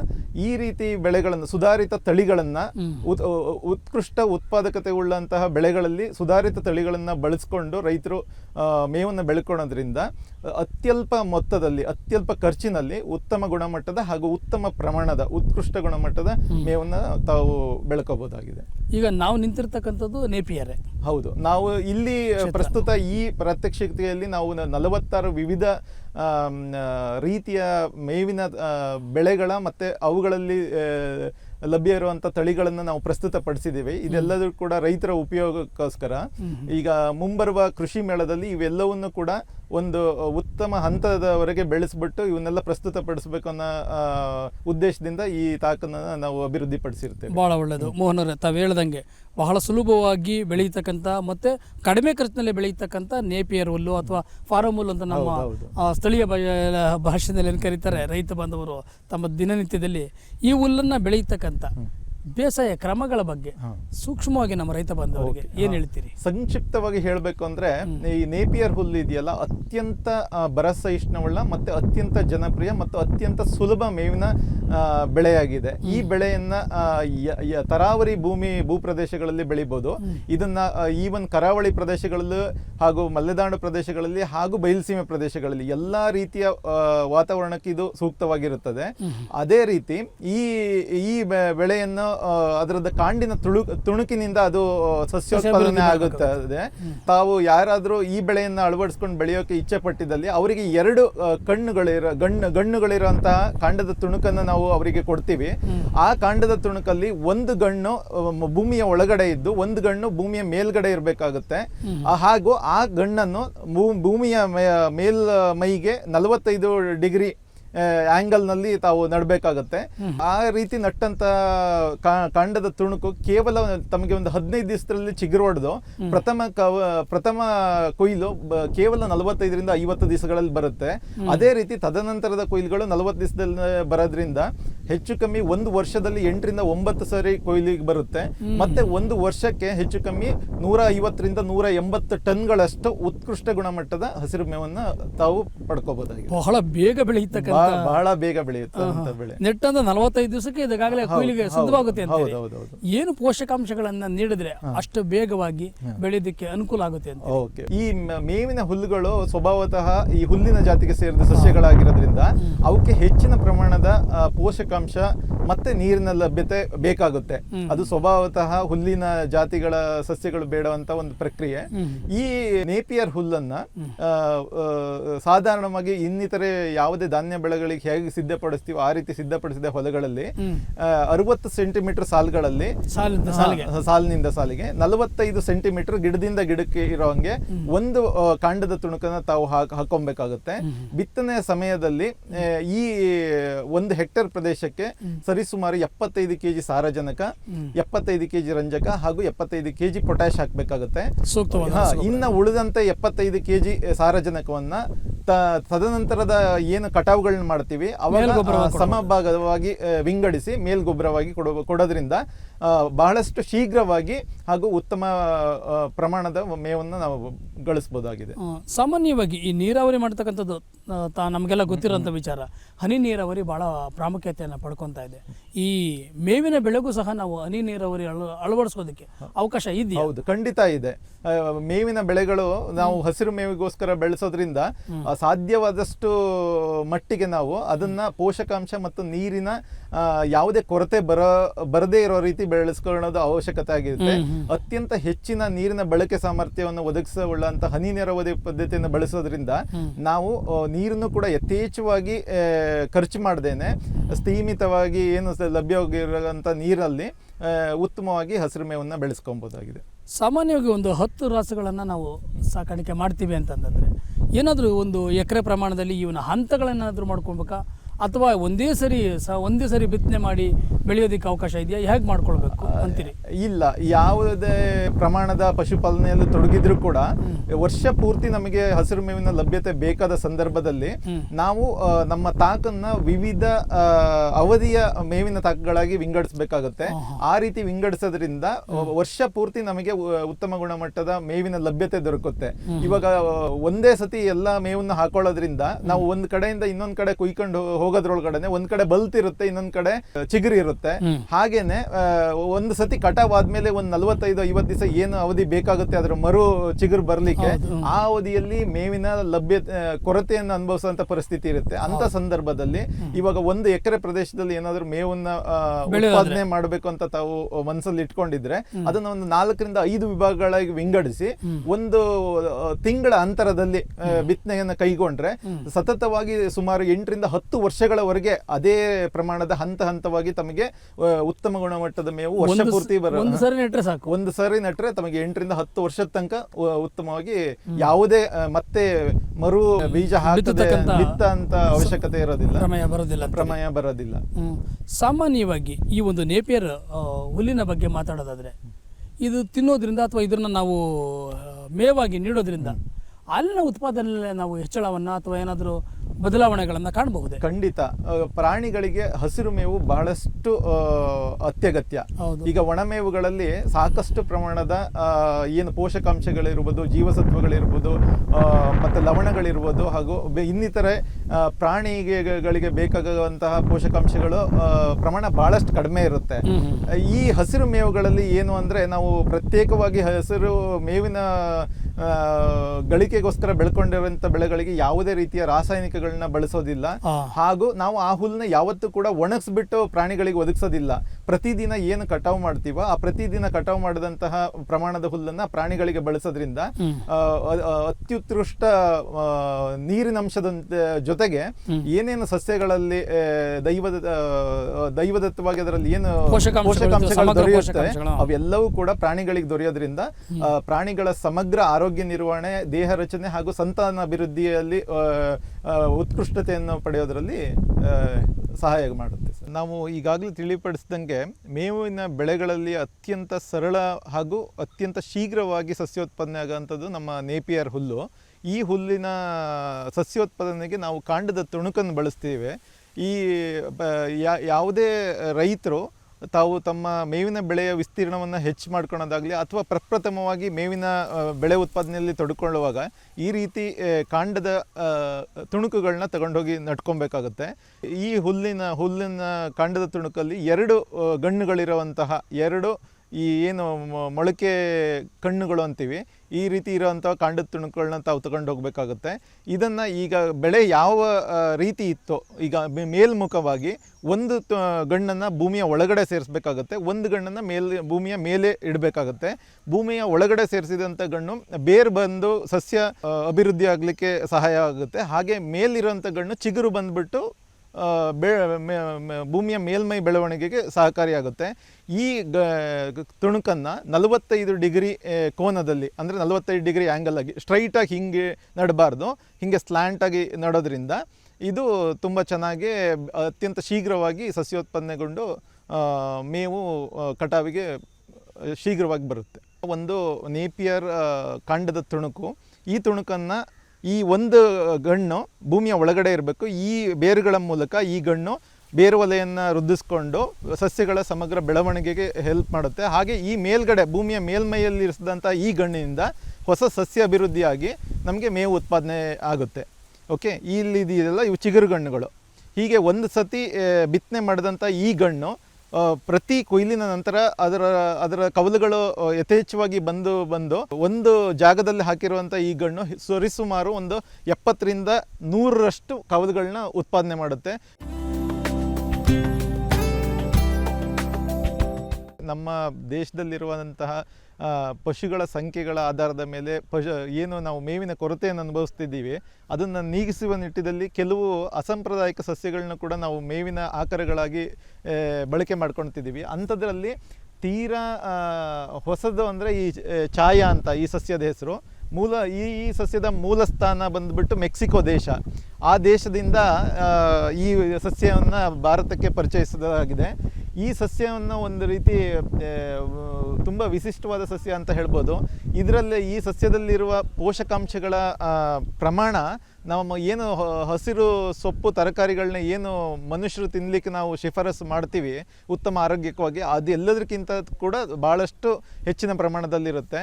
ಈ ರೀತಿ ಬೆಳೆಗಳನ್ನು ಸುಧಾರಿತ ತಳಿಗಳನ್ನ ಉತ್- ಉತ್ಕೃಷ್ಟ ಉತ್ಪಾದಕತೆ ಉಳ್ಳಂತಹ ಬೆಳೆಗಳಲ್ಲಿ ಸುಧಾರಿತ ತಳಿಗಳನ್ನ ಬಳಸ್ಕೊಂಡು ರೈತರು ಮೇವನ್ನ ಮೇವನ್ನು ಬೆಳ್ಕೊಳ್ಳೋದ್ರಿಂದ ಅತ್ಯಲ್ಪ ಮೊತ್ತದಲ್ಲಿ ಅತ್ಯಲ್ಪ ಖರ್ಚಿನಲ್ಲಿ ಉತ್ತಮ ಗುಣಮಟ್ಟದ ಹಾಗೂ ಉತ್ತಮ ಪ್ರಮಾಣದ ಉತ್ಕೃಷ್ಟ ಗುಣಮಟ್ಟದ ಮೇವನ್ನ ತಾವು ಬೆಳ್ಕೋಬಹುದಾಗಿದೆ ಈಗ ನಾವು ನಿಂತಿರ್ತಕ್ಕಂಥದ್ದು ನೇಪಿಯರೇ. ಹೌದು. ನಾವು ಇಲ್ಲಿ ಪ್ರಸ್ತುತ ಈ ಪ್ರಾತ್ಯಕ್ಷಿಕೆಯಲ್ಲಿ ನಾವು ನ- ನಲವತ್ತಾರು ವಿವಿಧ ರೀತಿಯ ಮೇವಿನ ಬೆಳೆಗಳ ಮತ್ತೆ ಅವುಗಳಲ್ಲಿ ಲಭ್ಯ ಇರುವಂಥ ತಳಿಗಳನ್ನು ನಾವು ಪ್ರಸ್ತುತಪಡಿಸಿದ್ದೀವಿ. ಇದೆಲ್ಲದೂ ಕೂಡ ರೈತರ ಉಪಯೋಗಕ್ಕೋಸ್ಕರ. ಈಗ ಮುಂಬರುವ ಕೃಷಿ ಮೇಳದಲ್ಲಿ ಇವೆಲ್ಲವನ್ನು ಕೂಡ ಒಂದು ಉತ್ತಮ ಹಂತದವರೆಗೆ ಬೆಳೆಸ್ಬಿಟ್ಟು ಇವನ್ನೆಲ್ಲ ಪ್ರಸ್ತುತಪಡಿಸಬೇಕು ಅನ್ನೋ ಉದ್ದೇಶದಿಂದ ಈ ತಾಕನ್ನ ನಾವು ಅಭಿವೃದ್ಧಿಪಡಿಸಿರ್ತೇವೆ. ಭಾಳ ಒಳ್ಳೆಯದು ಮೋಹನ ಅವರೇ ತಾವು ಹೇಳ್ದಂಗೆ ಬಹಳ ಸುಲಭವಾಗಿ ಬೆಳೀತಕ್ಕಂಥ ಮತ್ತು ಕಡಿಮೆ ಖರ್ಚಿನಲ್ಲಿ ಬೆಳೀತಕ್ಕಂಥ ನೇಪಿಯರ್ ಹುಲ್ಲು ಅಥವಾ ಫಾರಮ್ ಹುಲ್ಲು ಅಂತ ನಮ್ಮ ಸ್ಥಳೀಯ ಭಾಷೆಯಲ್ಲಿ ಏನು ಕರೀತಾರೆ ರೈತ ಬಾಂಧವರು ತಮ್ಮ ದಿನನಿತ್ಯದಲ್ಲಿ ಈ ಹುಲ್ಲನ್ನು ಬೆಳೀತಕ್ಕಂಥ ಬೇಸಾಯ ಕ್ರಮಗಳ ಬಗ್ಗೆ ಸೂಕ್ಷ್ಮವಾಗಿ ನಮ್ಮ ರೈತ ಬಾಂಧವರಿಗೆ ಏನ್ ಹೇಳ್ತೀರಿ? ಸಂಕ್ಷಿಪ್ತವಾಗಿ ಹೇಳಬೇಕು ಅಂದ್ರೆ ಈ ನೇಪಿಯರ್ ಹುಲ್ಲು ಇದೆಯಲ್ಲ ಅತ್ಯಂತ ಬರಸಹಿಷ್ಣುವುಳ್ಳ ಮತ್ತೆ ಅತ್ಯಂತ ಜನಪ್ರಿಯ ಮತ್ತು ಅತ್ಯಂತ ಸುಲಭ ಮೇವಿನ ಬೆಳೆಯಾಗಿದೆ. ಈ ಬೆಳೆಯನ್ನ ತರಾವರಿ ಭೂಮಿ ಭೂಪ್ರದೇಶಗಳಲ್ಲಿ ಬೆಳಿಬಹುದು ಇದನ್ನ ಈವನ್ ಕರಾವಳಿ ಪ್ರದೇಶಗಳಲ್ಲೂ ಹಾಗೂ ಮಲೆನಾಡು ಪ್ರದೇಶಗಳಲ್ಲಿ ಹಾಗೂ ಬಯಲುಸೀಮೆ ಪ್ರದೇಶಗಳಲ್ಲಿ ಎಲ್ಲಾ ರೀತಿಯ ವಾತಾವರಣಕ್ಕೆ ಇದು ಸೂಕ್ತವಾಗಿರುತ್ತದೆ. ಅದೇ ರೀತಿ ಈ ಈ ಬೆಳೆಯನ್ನು ಅದರದ ಕಾಂಡಿನ ತುಳು ತುಣುಕಿನಿಂದ ಅದು ಸಸ್ಯೋತ್ಪಾದನೆ ಆಗುತ್ತದೆ ತಾವು ಯಾರಾದರೂ ಈ ಬೆಳೆಯನ್ನ ಅಳವಡಿಸ್ಕೊಂಡು ಬೆಳೆಯೋಕೆ ಇಚ್ಛೆ ಪಟ್ಟಿದ್ದಲ್ಲಿ ಅವರಿಗೆ ಎರಡು ಕಣ್ಣುಗಳಿರೋ ಗಣ್ಣು ಗಣ್ಣುಗಳಿರುವಂತಹ ಕಾಂಡದ ತುಣುಕನ್ನು ನಾವು ಅವರಿಗೆ ಕೊಡ್ತೀವಿ. ಆ ಕಾಂಡದ ತುಣುಕಲ್ಲಿ ಒಂದು ಗಣ್ಣು ಭೂಮಿಯ ಒಳಗಡೆ ಇದ್ದು ಒಂದು ಗಣ್ಣು ಭೂಮಿಯ ಮೇಲ್ಗಡೆ ಇರಬೇಕಾಗುತ್ತೆ. ಹಾಗೂ ಆ ಗಣ್ಣನ್ನು ಭೂಮಿಯ ಮೇಲ್ ಮೈಗೆ ನಲವತ್ತೈದು ಡಿಗ್ರಿ ಆಂಗಲ್ನಲ್ಲಿ ತಾವು ನಡಬೇಕಾಗತ್ತೆ. ಆ ರೀತಿ ನಟ್ಟಂತ ಕಾಂಡದ ತುಣುಕು ಕೇವಲ ತಮಗೆ ಒಂದು ಹದಿನೈದು ದಿವಸದಲ್ಲಿ ಚಿಗುರು ಹೊಡೆದು ಪ್ರಥಮ ಕವ ಪ್ರಥಮ ಕೊಯ್ಲು ಕೇವಲ ನಲವತ್ತೈದರಿಂದ ಐವತ್ತು ದಿವಸಗಳಲ್ಲಿ ಬರುತ್ತೆ. ಅದೇ ರೀತಿ ತದನಂತರದ ಕೊಯ್ಲುಗಳು ನಲವತ್ತು ದಿವಸದಲ್ಲಿ ಬರೋದ್ರಿಂದ ಹೆಚ್ಚು ಕಮ್ಮಿ ಒಂದು ವರ್ಷದಲ್ಲಿ ಎಂಟರಿಂದ ಒಂಬತ್ತು ಸರಿ ಕೊಯ್ಲಿಗೆ ಬರುತ್ತೆ. ಮತ್ತೆ ಒಂದು ವರ್ಷಕ್ಕೆ ಹೆಚ್ಚು ಕಮ್ಮಿ ನೂರ ಐವತ್ತರಿಂದ ನೂರ ಎಂಬತ್ತು ಟನ್ಗಳಷ್ಟು ಉತ್ಕೃಷ್ಟ ಗುಣಮಟ್ಟದ ಹಸಿರು ಮೇವನ್ನ ತಾವು ಪಡ್ಕೋಬಹುದಾಗಿದೆ. ಬಹಳ ಬೇಗ ಬೆಳೀತಕ್ಕಂಥ ಬಹಳ ಬಹಳ ಬೇಗ ಬೆಳೆಯುತ್ತೆ ಬೆಳೆ. ನೆಟ್ಟಂದ ನಲವತ್ತೈದು ದಿವಸಕ್ಕೆ ಇದಕ್ಕಾಗಲೇ ಹೌದು, ಕೊಯ್ಲಿಗೆ ಸಿದ್ಧವಾಗುತ್ತೆ ಹೌದು, ಅಂತ ಹೌದು. ಏನು ಪೋಷಕಾಂಶಗಳನ್ನ ನೀಡಿದ್ರೆ ಅಷ್ಟು ಬೇಗವಾಗಿ ಬೆಳೆಯೋದಕ್ಕೆ ಅನುಕೂಲ ಆಗುತ್ತೆ ಅಂತ ಓಕೆ. ಈ ಮ- ಮೇವಿನ ಹುಲ್ಲುಗಳು ಸ್ವಭಾವತಃ ಈ ಹುಲ್ಲಿನ ಜಾತಿಗೆ ಸೇರಿದ ಸಸ್ಯಗಳಾಗಿರೋದ್ರಿಂದ ಅವಕ್ಕೆ ಹೆಚ್ಚಿನ ಪ್ರಮಾಣದ ಆ, ಪೋಷಕಾಂಶ ಮತ್ತೆ ನೀರಿನ ಲಭ್ಯತೆ ಬೇಕಾಗುತ್ತೆ. ಅದು ಸ್ವಭಾವತಃ ಹುಲ್ಲಿನ ಜಾತಿಗಳ ಸಸ್ಯಗಳು ಬೇಡವಂತ ಒಂದು ಪ್ರಕ್ರಿಯೆ. ಈ ನೇಪಿಯರ್ ಹುಲ್ಲನ್ನ ಆ, ಆ, ಸಾಧಾರಣವಾಗಿ ಇನ್ನಿತರೆ ಯಾವುದೇ ಧಾನ್ಯ ಬೆಳೆ ಬೆಳೆಗಳಿಗೆ ಹೇಗೆ ಸಿದ್ಧಪಡಿಸ್ತೀವಿ ಆ ರೀತಿ ಸಿದ್ಧಪಡಿಸಿದ ಹೊಲಗಳಲ್ಲಿ ಅರವತ್ತು ಸೆಂಟಿಮೀಟರ್ ಸಾಲುಗಳಲ್ಲಿ ಸಾಲಿನಿಂದ ಸಾಲಿಗೆ ನಲವತ್ತೈದು ಸೆಂಟಿಮೀಟರ್ ಗಿಡದಿಂದ ಗಿಡಕ್ಕೆ ಇರೋ ಹಂಗೆ ಒಂದು ಕಾಂಡದ ತುಣುಕನ್ನ ತಾವು ಹಾಕ್ ಹಾಕೊಬೇಕಾಗುತ್ತೆ. ಬಿತ್ತನೆಯ ಸಮಯದಲ್ಲಿ ಈ ಒಂದು ಹೆಕ್ಟೇರ್ ಪ್ರದೇಶಕ್ಕೆ ಸರಿಸುಮಾರು ಎಪ್ಪತ್ತೈದು ಕೆಜಿ ಸಾರಜನಕ ಎಪ್ಪತ್ತೈದು ಕೆಜಿ ರಂಜಕ ಹಾಗೂ ಎಪ್ಪತ್ತೈದು ಕೆಜಿ ಪೊಟ್ಯಾಶ್ ಹಾಕಬೇಕಾಗುತ್ತೆ. ಇನ್ನು ಉಳಿದಂತೆ ಎಪ್ಪತ್ತೈದು ಕೆಜಿ ಸಾರಜನಕವನ್ನ ತದನಂತರದ ಏನು ಕಟಾವುಗಳನ್ನ ಮಾಡ್ತೀವಿ. ಅವಾಗ ಸಮಭಾಗವಾಗಿ ವಿಂಗಡಿಸಿ ಮೇಲ್ಗೊಬ್ಬರವಾಗಿ ಕೊಡೋ ಕೊಡೋದ್ರಿಂದ ಬಹಳಷ್ಟು ಶೀಘ್ರವಾಗಿ ಹಾಗೂ ಉತ್ತಮ ಪ್ರಮಾಣದ ಮೇವನ್ನು ನಾವು ಗಳಿಸ್ಬೋದಾಗಿದೆ. ಸಾಮಾನ್ಯವಾಗಿ ಈ ನೀರಾವರಿ ಮಾಡ್ತಕ್ಕಂಥದ್ದು ತಾ ನಮಗೆಲ್ಲ ಗೊತ್ತಿರೋಂಥ ವಿಚಾರ. ಹನಿ ನೀರಾವರಿ ಭಾಳ ಪ್ರಾಮುಖ್ಯತೆಯನ್ನು ಪಡ್ಕೊತಾ ಇದೆ. ಈ ಮೇವಿನ ಬೆಳೆಗೂ ಸಹ ನಾವು ಹನಿ ನೀರಾವರಿ ಅಳ ಅಳವಡಿಸೋದಕ್ಕೆ ಅವಕಾಶ ಇದೆ ಹೌದು ಖಂಡಿತ ಇದೆ. ಮೇವಿನ ಬೆಳೆಗಳು ನಾವು ಹಸಿರು ಮೇವಿಗೋಸ್ಕರ ಬೆಳೆಸೋದ್ರಿಂದ ಸಾಧ್ಯವಾದಷ್ಟು ಮಟ್ಟಿಗೆ ನಾವು ಅದನ್ನ ಪೋಷಕಾಂಶ ಮತ್ತು ನೀರಿನ ಯಾವುದೇ ಕೊರತೆ ಬರ ಬರದೇ ಇರೋ ರೀತಿ ಬೆಳೆಸ್ಕೊಳ್ಳೋದು ಅವಶ್ಯಕತೆ ಆಗಿರುತ್ತೆ. ಅತ್ಯಂತ ಹೆಚ್ಚಿನ ನೀರಿನ ಬಳಕೆ ಸಾಮರ್ಥ್ಯವನ್ನು ಒದಗಿಸುವಂತ ಹನಿ ನೀರಾವರಿ ಪದ್ಧತಿಯನ್ನು ಬಳಸೋದ್ರಿಂದ ನಾವು ನೀರನ್ನು ಕೂಡ ಯಥೇಚ್ಛವಾಗಿ ಖರ್ಚು ಮಾಡ್ದೇನೆ. ಸ್ಥೀಮಿತವಾಗಿ ಏನು ಲಭ್ಯವಾಗಿರುವಂಥ ಲಭ್ಯವಾಗಿರುವಂತ ನೀರಲ್ಲಿ ಉತ್ತಮವಾಗಿ ಹಸಿರು ಮೇವನ್ನು ಬೆಳೆಸ್ಕೊಬೋದಾಗಿದೆ. ಸಾಮಾನ್ಯವಾಗಿ ಒಂದು ಹತ್ತು ರಾಸುಗಳನ್ನು ನಾವು ಸಾಕಾಣಿಕೆ ಮಾಡ್ತೀವಿ ಅಂತಂದರೆ ಏನಾದರೂ ಒಂದು ಎಕರೆ ಪ್ರಮಾಣದಲ್ಲಿ ಇವನ ಹಂತಗಳನ್ನಾದ್ರೂ ಮಾಡ್ಕೊಳ್ಬೇಕಾ? ಅಥವಾ ಒಂದೇ ಸರಿ ಸ ಒಂದೇ ಸರಿ ಬಿತ್ತನೆ ಮಾಡಿ ಬೆಳೆಯೋದಕ್ಕೆ ಅವಕಾಶ ಇದೆಯಾ? ಹೇಗೆ ಮಾಡ್ಕೊಳ್ಬೇಕು ಅಂತೀರಿ? ಇಲ್ಲ ಯಾವುದೇ ಪ್ರಮಾಣದ ಪಶುಪಾಲನೆಯಲ್ಲಿ ತೊಡಗಿದ್ರು ಕೂಡ ವರ್ಷ ಪೂರ್ತಿ ನಮಗೆ ಹಸಿರು ಮೇವಿನ ಲಭ್ಯತೆ ಬೇಕಾದ ಸಂದರ್ಭದಲ್ಲಿ ನಾವು ನಮ್ಮ ತಾಕನ್ನ ವಿವಿಧ ಅವಧಿಯ ಮೇವಿನ ತಾಕುಗಳಾಗಿ ವಿಂಗಡಿಸಬೇಕಾಗುತ್ತೆ. ಆ ರೀತಿ ವಿಂಗಡಿಸೋದ್ರಿಂದ ವರ್ಷ ಪೂರ್ತಿ ನಮಗೆ ಉತ್ತಮ ಗುಣಮಟ್ಟದ ಮೇವಿನ ಲಭ್ಯತೆ ದೊರಕುತ್ತೆ. ಇವಾಗ ಒಂದೇ ಸತಿ ಎಲ್ಲ ಮೇವನ್ನ ಹಾಕೊಳ್ಳೋದ್ರಿಂದ ನಾವು ಒಂದ್ ಕಡೆಯಿಂದ ಇನ್ನೊಂದ್ ಕಡೆ ಕುಯ್ಕೊಂಡು ಹೋಗೋದ್ರೊಳಗಡೆ ಒಂದ್ ಕಡೆ ಬಲ್ತಿರುತ್ತೆ ಇನ್ನೊಂದ್ ಕಡೆ ಚಿಗುರಿ ಇರುತ್ತೆ. ಹಾಗೇನೆ ಒಂದ್ ಸತಿ ಕಟಾವ್ ಆದ್ಮೇಲೆ ಒಂದ್ ನಲ್ವತ್ತೈದು ಐವತ್ತು ದಿವಸ ಏನು ಅವಧಿ ಬೇಕಾಗುತ್ತೆ ಅದ್ರ ಮರು ಚಿಗುರು ಬರ್ಲಿಕ್ಕೆ ಆ ಅವಧಿಯಲ್ಲಿ ಮೇವಿನ ಲಭ್ಯ ಆ, ಕೊರತೆಯನ್ನು ಅನುಭವಿಸುವಂತ ಪರಿಸ್ಥಿತಿ ಇರುತ್ತೆ. ಅಂತ ಸಂದರ್ಭದಲ್ಲಿ ಇವಾಗ ಒಂದು ಎಕರೆ ಪ್ರದೇಶದಲ್ಲಿ ಏನಾದ್ರು ಮೇವನ್ನ ಉತ್ಪಾದನೆ ಮಾಡಬೇಕು ಅಂತ ತಾವು ಮನಸ್ಸಲ್ಲಿ ಇಟ್ಕೊಂಡಿದ್ರೆ ಅದನ್ನ ಒಂದು ನಾಲ್ಕರಿಂದ ಐದು ವಿಭಾಗಗಳಾಗಿ ವಿಂಗಡಿಸಿ ಒಂದು ತಿಂಗಳ ಅಂತರದಲ್ಲಿ ಬಿತ್ತನೆಯನ್ನು ಕೈಗೊಂಡ್ರೆ ಸತತವಾಗಿ ಸುಮಾರು ಎಂಟರಿಂದ ಹತ್ತು ವರ್ಷಗಳವರೆಗೆ ಅದೇ ಪ್ರಮಾಣದ ಹಂತ ಹಂತವಾಗಿ ತಮಗೆ ಉತ್ತಮ ಗುಣಮಟ್ಟದ ಮೇವು ವರ್ಷ ಪೂರ್ತಿ ಒಂದು ಸರಿ ನೆಟ್ರೆ ಸಾಕು. ಒಂದು ಸರಿ ನೆಟ್ಟರೆ ತಮಗೆ ಎಂಟರಿಂದ ಹತ್ತು ವರ್ಷದ ತನಕ ಉತ್ತಮವಾಗಿ ಯಾವುದೇ ಮತ್ತೆ ಮರು ಬೀಜ ಹಾಕದೆ ಬಿತ್ತ ಅಂತ ಅವಶ್ಯಕತೆ ಇರೋದಿಲ್ಲ. ಪ್ರಮೇಯ ಬರೋದಿಲ್ಲ. ಪ್ರಮೇಯ ಬರೋದಿಲ್ಲ. ಸಾಮಾನ್ಯವಾಗಿ ಈ ಒಂದು ನೇಪಿಯರ್ ಹುಲ್ಲಿನ ಬಗ್ಗೆ ಮಾತಾಡೋದಾದ್ರೆ ಇದು ತಿನ್ನೋದ್ರಿಂದ ಅಥವಾ ಇದನ್ನ ನಾವು ಮೇವಾಗಿ ನೀಡೋದ್ರಿಂದ ಹಾಲಿನ ಉತ್ಪಾದನೆಯಲ್ಲೇ ನಾವು ಹೆಚ್ಚಳವನ್ನು ಅಥವಾ ಏನಾದರೂ ಬದಲಾವಣೆಗಳನ್ನು ಕಾಣಬಹುದು? ಖಂಡಿತ. ಪ್ರಾಣಿಗಳಿಗೆ ಹಸಿರು ಮೇವು ಬಹಳಷ್ಟು ಅತ್ಯಗತ್ಯ. ಈಗ ಒಣಮೇವುಗಳಲ್ಲಿ ಸಾಕಷ್ಟು ಪ್ರಮಾಣದ ಏನು ಪೋಷಕಾಂಶಗಳಿರ್ಬೋದು ಜೀವಸತ್ವಗಳಿರ್ಬೋದು ಮತ್ತು ಲವಣಗಳಿರ್ಬೋದು ಹಾಗೂ ಇನ್ನಿತರೆ ಪ್ರಾಣಿಗಳಿಗೆ ಬೇಕಾಗುವಂತಹ ಪೋಷಕಾಂಶಗಳು ಪ್ರಮಾಣ ಬಹಳಷ್ಟು ಕಡಿಮೆ ಇರುತ್ತೆ. ಈ ಹಸಿರು ಮೇವುಗಳಲ್ಲಿ ಏನು ಅಂದ್ರೆ ನಾವು ಪ್ರತ್ಯೇಕವಾಗಿ ಹಸಿರು ಮೇವಿನ ಗಳಿಕೆಗೋಸ್ಕರ ಬೆಳ್ಕೊಂಡಿರುವಂತ ಬೆಳೆಗಳಿಗೆ ಯಾವುದೇ ರೀತಿಯ ರಾಸಾಯನಿಕಗಳನ್ನ ಬಳಸೋದಿಲ್ಲ. ಹಾಗೂ ನಾವು ಆ ಹುಲ್ನ ಯಾವತ್ತೂ ಕೂಡ ಒಣಗಿಸ್ಬಿಟ್ಟು ಪ್ರಾಣಿಗಳಿಗೆ ಒದಗಿಸೋದಿಲ್ಲ. ಪ್ರತಿದಿನ ಏನು ಕಟಾವು ಮಾಡ್ತೀವೋ ಆ ಪ್ರತಿದಿನ ಕಟಾವು ಮಾಡಿದಂತಹ ಪ್ರಮಾಣದ ಹುಲ್ಲನ್ನ ಪ್ರಾಣಿಗಳಿಗೆ ಬಳಸೋದ್ರಿಂದ ಅತ್ಯುತ್ಕೃಷ್ಟ ನೀರಿನ ನೀರಿನಂಶದ ಜೊತೆಗೆ ಏನೇನು ಸಸ್ಯಗಳಲ್ಲಿ ದೈವ ದೈವದ ಆ, ದೈವದತ್ತವಾಗಿ ಅದರಲ್ಲಿ ಏನು ಪೋಷಕಾಂಶಗಳು, ದೊರೆಯುತ್ತೆ. ಅವೆಲ್ಲವೂ ಕೂಡ ಪ್ರಾಣಿಗಳಿಗೆ ದೊರೆಯೋದ್ರಿಂದ ಪ್ರಾಣಿಗಳ ಸಮಗ್ರ ಆರೋಗ್ಯ ನಿರ್ವಹಣೆ ದೇಹ ರಚನೆ ಹಾಗೂ ಸಂತಾನ ಅಭಿವೃದ್ಧಿಯಲ್ಲಿ ಉತ್ಕೃಷ್ಟತೆಯನ್ನು ಪಡೆಯೋದ್ರಲ್ಲಿ ಸಹಾಯ ಮಾಡುತ್ತೆ. ನಾವು ಈಗಾಗಲೇ ತಿಳಿಪಡಿಸಿದಂಗೆ ಮೇವಿನ ಬೆಳೆಗಳಲ್ಲಿ ಅತ್ಯಂತ ಸರಳ ಹಾಗೂ ಅತ್ಯಂತ ಶೀಘ್ರವಾಗಿ ಸಸ್ಯೋತ್ಪನ್ನ ಆಗೋವಂಥದ್ದು ನಮ್ಮ ನೇಪಿಯರ್ ಹುಲ್ಲು. ಈ ಹುಲ್ಲಿನ ಸಸ್ಯೋತ್ಪಾದನೆಗೆ ನಾವು ಕಾಂಡದ ತುಣುಕನ್ನು ಬಳಸ್ತೀವಿ. ಈ ಯಾವುದೇ ರೈತರು ತಾವು ತಮ್ಮ ಮೇವಿನ ಬೆಳೆಯ ವಿಸ್ತೀರ್ಣವನ್ನು ಹೆಚ್ಚು ಮಾಡ್ಕೊಳೋದಾಗಲಿ ಅಥವಾ ಪ್ರಪ್ರಥಮವಾಗಿ ಮೇವಿನ ಬೆಳೆ ಉತ್ಪಾದನೆಯಲ್ಲಿ ತೊಡ್ಕೊಳ್ಳುವಾಗ ಈ ರೀತಿ ಕಾಂಡದ ತುಣುಕುಗಳನ್ನ ತಗೊಂಡೋಗಿ ನಟ್ಕೊಬೇಕಾಗುತ್ತೆ ಈ ಹುಲ್ಲಿನ ಹುಲ್ಲಿನ ಕಾಂಡದ ತುಣುಕಲ್ಲಿ ಎರಡು ಗಣ್ಣುಗಳಿರುವಂತಹ ಎರಡು ಈ ಏನು ಮೊಳಕೆ ಕಣ್ಣುಗಳು ಅಂತೀವಿ, ಈ ರೀತಿ ಇರೋವಂಥ ಕಾಂಡದ ತುಣುಕುಗಳನ್ನ ತಾವು ತಗೊಂಡು ಹೋಗಬೇಕಾಗುತ್ತೆ. ಇದನ್ನು ಈಗ ಬೆಳೆ ಯಾವ ರೀತಿ ಇತ್ತೋ, ಈಗ ಮೇಲ್ಮುಖವಾಗಿ ಒಂದು ಗಣ್ಣನ್ನು ಭೂಮಿಯ ಒಳಗಡೆ ಸೇರಿಸಬೇಕಾಗುತ್ತೆ, ಒಂದು ಗಣ್ಣನ್ನು ಮೇಲ್, ಭೂಮಿಯ ಮೇಲೆ ಇಡಬೇಕಾಗುತ್ತೆ. ಭೂಮಿಯ ಒಳಗಡೆ ಸೇರಿಸಿದಂಥ ಗಣ್ಣು ಬೇರು ಬಂದು ಸಸ್ಯ ಅಭಿವೃದ್ಧಿ ಆಗಲಿಕ್ಕೆ ಸಹಾಯ ಆಗುತ್ತೆ. ಹಾಗೆ ಮೇಲಿರುವಂಥ ಗಣ್ಣು ಚಿಗುರು ಬಂದ್ಬಿಟ್ಟು ಭೂಮಿಯ ಮೇಲ್ಮೈ ಬೆಳವಣಿಗೆಗೆ ಸಹಕಾರಿಯಾಗುತ್ತೆ. ಈ ಗ, ತುಣುಕನ್ನು ನಲವತ್ತೈದು ಡಿಗ್ರಿ ಕೋನದಲ್ಲಿ, ಅಂದರೆ ನಲವತ್ತೈದು ಡಿಗ್ರಿ ಆ್ಯಂಗಲ್ ಆಗಿ ಸ್ಟ್ರೈಟಾಗಿ ಹಿಂಗೆ ನಡಬಾರ್ದು. ಹಿಂಗೆ ಸ್ಲ್ಯಾಂಟಾಗಿ ನಡೋದ್ರಿಂದ ಇದು ತುಂಬ ಚೆನ್ನಾಗಿ ಅತ್ಯಂತ ಶೀಘ್ರವಾಗಿ ಸಸ್ಯೋತ್ಪನ್ನಗೊಂಡು ಮೇವು ಕಟಾವಿಗೆ, ಶೀಘ್ರವಾಗಿ ಬರುತ್ತೆ. ಒಂದು ನೇಪಿಯರ್ ಕಾಂಡದ ತುಣುಕು, ಈ ತುಣುಕನ್ನು ಈ ಒಂದು ಗಣ್ಣು ಭೂಮಿಯ ಒಳಗಡೆ ಇರಬೇಕು. ಈ ಬೇರುಗಳ ಮೂಲಕ ಈ ಗಣ್ಣು ಬೇರು ಒಲೆಯನ್ನು ವೃದ್ಧಿಸ್ಕೊಂಡು ಸಸ್ಯಗಳ ಸಮಗ್ರ ಬೆಳವಣಿಗೆಗೆ ಹೆಲ್ಪ್ ಮಾಡುತ್ತೆ. ಹಾಗೆ ಈ ಮೇಲ್ಗಡೆ ಭೂಮಿಯ ಮೇಲ್ಮೈಯಲ್ಲಿ ಇರಿಸಿದಂಥ ಈ ಗಣ್ಣಿನಿಂದ ಹೊಸ ಸಸ್ಯ ಅಭಿವೃದ್ಧಿಯಾಗಿ ನಮಗೆ ಮೇವು ಉತ್ಪಾದನೆ ಆಗುತ್ತೆ. ಓಕೆ ಇಲ್ಲಿ ಇದೆಲ್ಲ ಇವು ಚಿಗುರು ಗಣ್ಣುಗಳು. ಹೀಗೆ ಒಂದು ಸತಿ ಬಿತ್ತನೆ ಮಾಡಿದಂಥ ಈ ಗಣ್ಣು ಪ್ರತಿ ಕೊಯ್ಲಿನ ನಂತರ ಅದರ ಅದರ ಕವಲುಗಳು ಯಥೇಚ್ಛವಾಗಿ ಬಂದು ಬಂದು ಒಂದು ಜಾಗದಲ್ಲಿ ಹಾಕಿರುವಂಥ ಈ ಗಣ್ಣು ಸರಿಸುಮಾರು ಒಂದು ಎಪ್ಪತ್ತರಿಂದ ನೂರರಷ್ಟು ಕವಲುಗಳನ್ನ ಉತ್ಪಾದನೆ ಮಾಡುತ್ತೆ. ನಮ್ಮ ದೇಶದಲ್ಲಿರುವಂತಹ ಪಶುಗಳ ಸಂಖ್ಯೆಗಳ ಆಧಾರದ ಮೇಲೆ ಪಶು, ಏನು ನಾವು ಮೇವಿನ ಕೊರತೆಯನ್ನು ಅನುಭವಿಸ್ತಿದ್ದೀವಿ, ಅದನ್ನು ನೀಗಿಸುವ ನಿಟ್ಟಿನಲ್ಲಿ ಕೆಲವು ಅಸಾಂಪ್ರದಾಯಿಕ ಸಸ್ಯಗಳನ್ನ ಕೂಡ ನಾವು ಮೇವಿನ ಆಕಾರಗಳಾಗಿ ಬಳಕೆ ಮಾಡ್ಕೊಳ್ತಿದ್ದೀವಿ. ಅಂಥದ್ರಲ್ಲಿ ತೀರಾ ಹೊಸದು ಅಂದರೆ ಈ ಛಾಯಾ ಅಂತ ಈ ಸಸ್ಯದ ಹೆಸರು. ಮೂಲ, ಈ ಈ ಸಸ್ಯದ ಮೂಲ ಸ್ಥಾನ ಬಂದ್ಬಿಟ್ಟು ಮೆಕ್ಸಿಕೋ ದೇಶ. ಆ ದೇಶದಿಂದ ಈ ಸಸ್ಯವನ್ನು ಭಾರತಕ್ಕೆ ಪರಿಚಯಿಸಲಾಗಿದೆ ಈ ಸಸ್ಯವನ್ನು ಒಂದು ರೀತಿ ತುಂಬ ವಿಶಿಷ್ಟವಾದ ಸಸ್ಯ ಅಂತ ಹೇಳ್ಬೋದು. ಇದರಲ್ಲಿ ಈ ಸಸ್ಯದಲ್ಲಿರುವ ಪೋಷಕಾಂಶಗಳ ಪ್ರಮಾಣ, ನಮ್ಮ ಏನು ಹಸಿರು ಸೊಪ್ಪು ತರಕಾರಿಗಳನ್ನ ಏನು ಮನುಷ್ಯರು ತಿನ್ನಲಿಕ್ಕೆ ನಾವು ಶಿಫಾರಸು ಮಾಡ್ತೀವಿ ಉತ್ತಮ ಆರೋಗ್ಯಕ್ಕಾಗಿ ಅದು ಎಲ್ಲದಕ್ಕಿಂತ ಕೂಡ ಭಾಳಷ್ಟು ಹೆಚ್ಚಿನ ಪ್ರಮಾಣದಲ್ಲಿರುತ್ತೆ.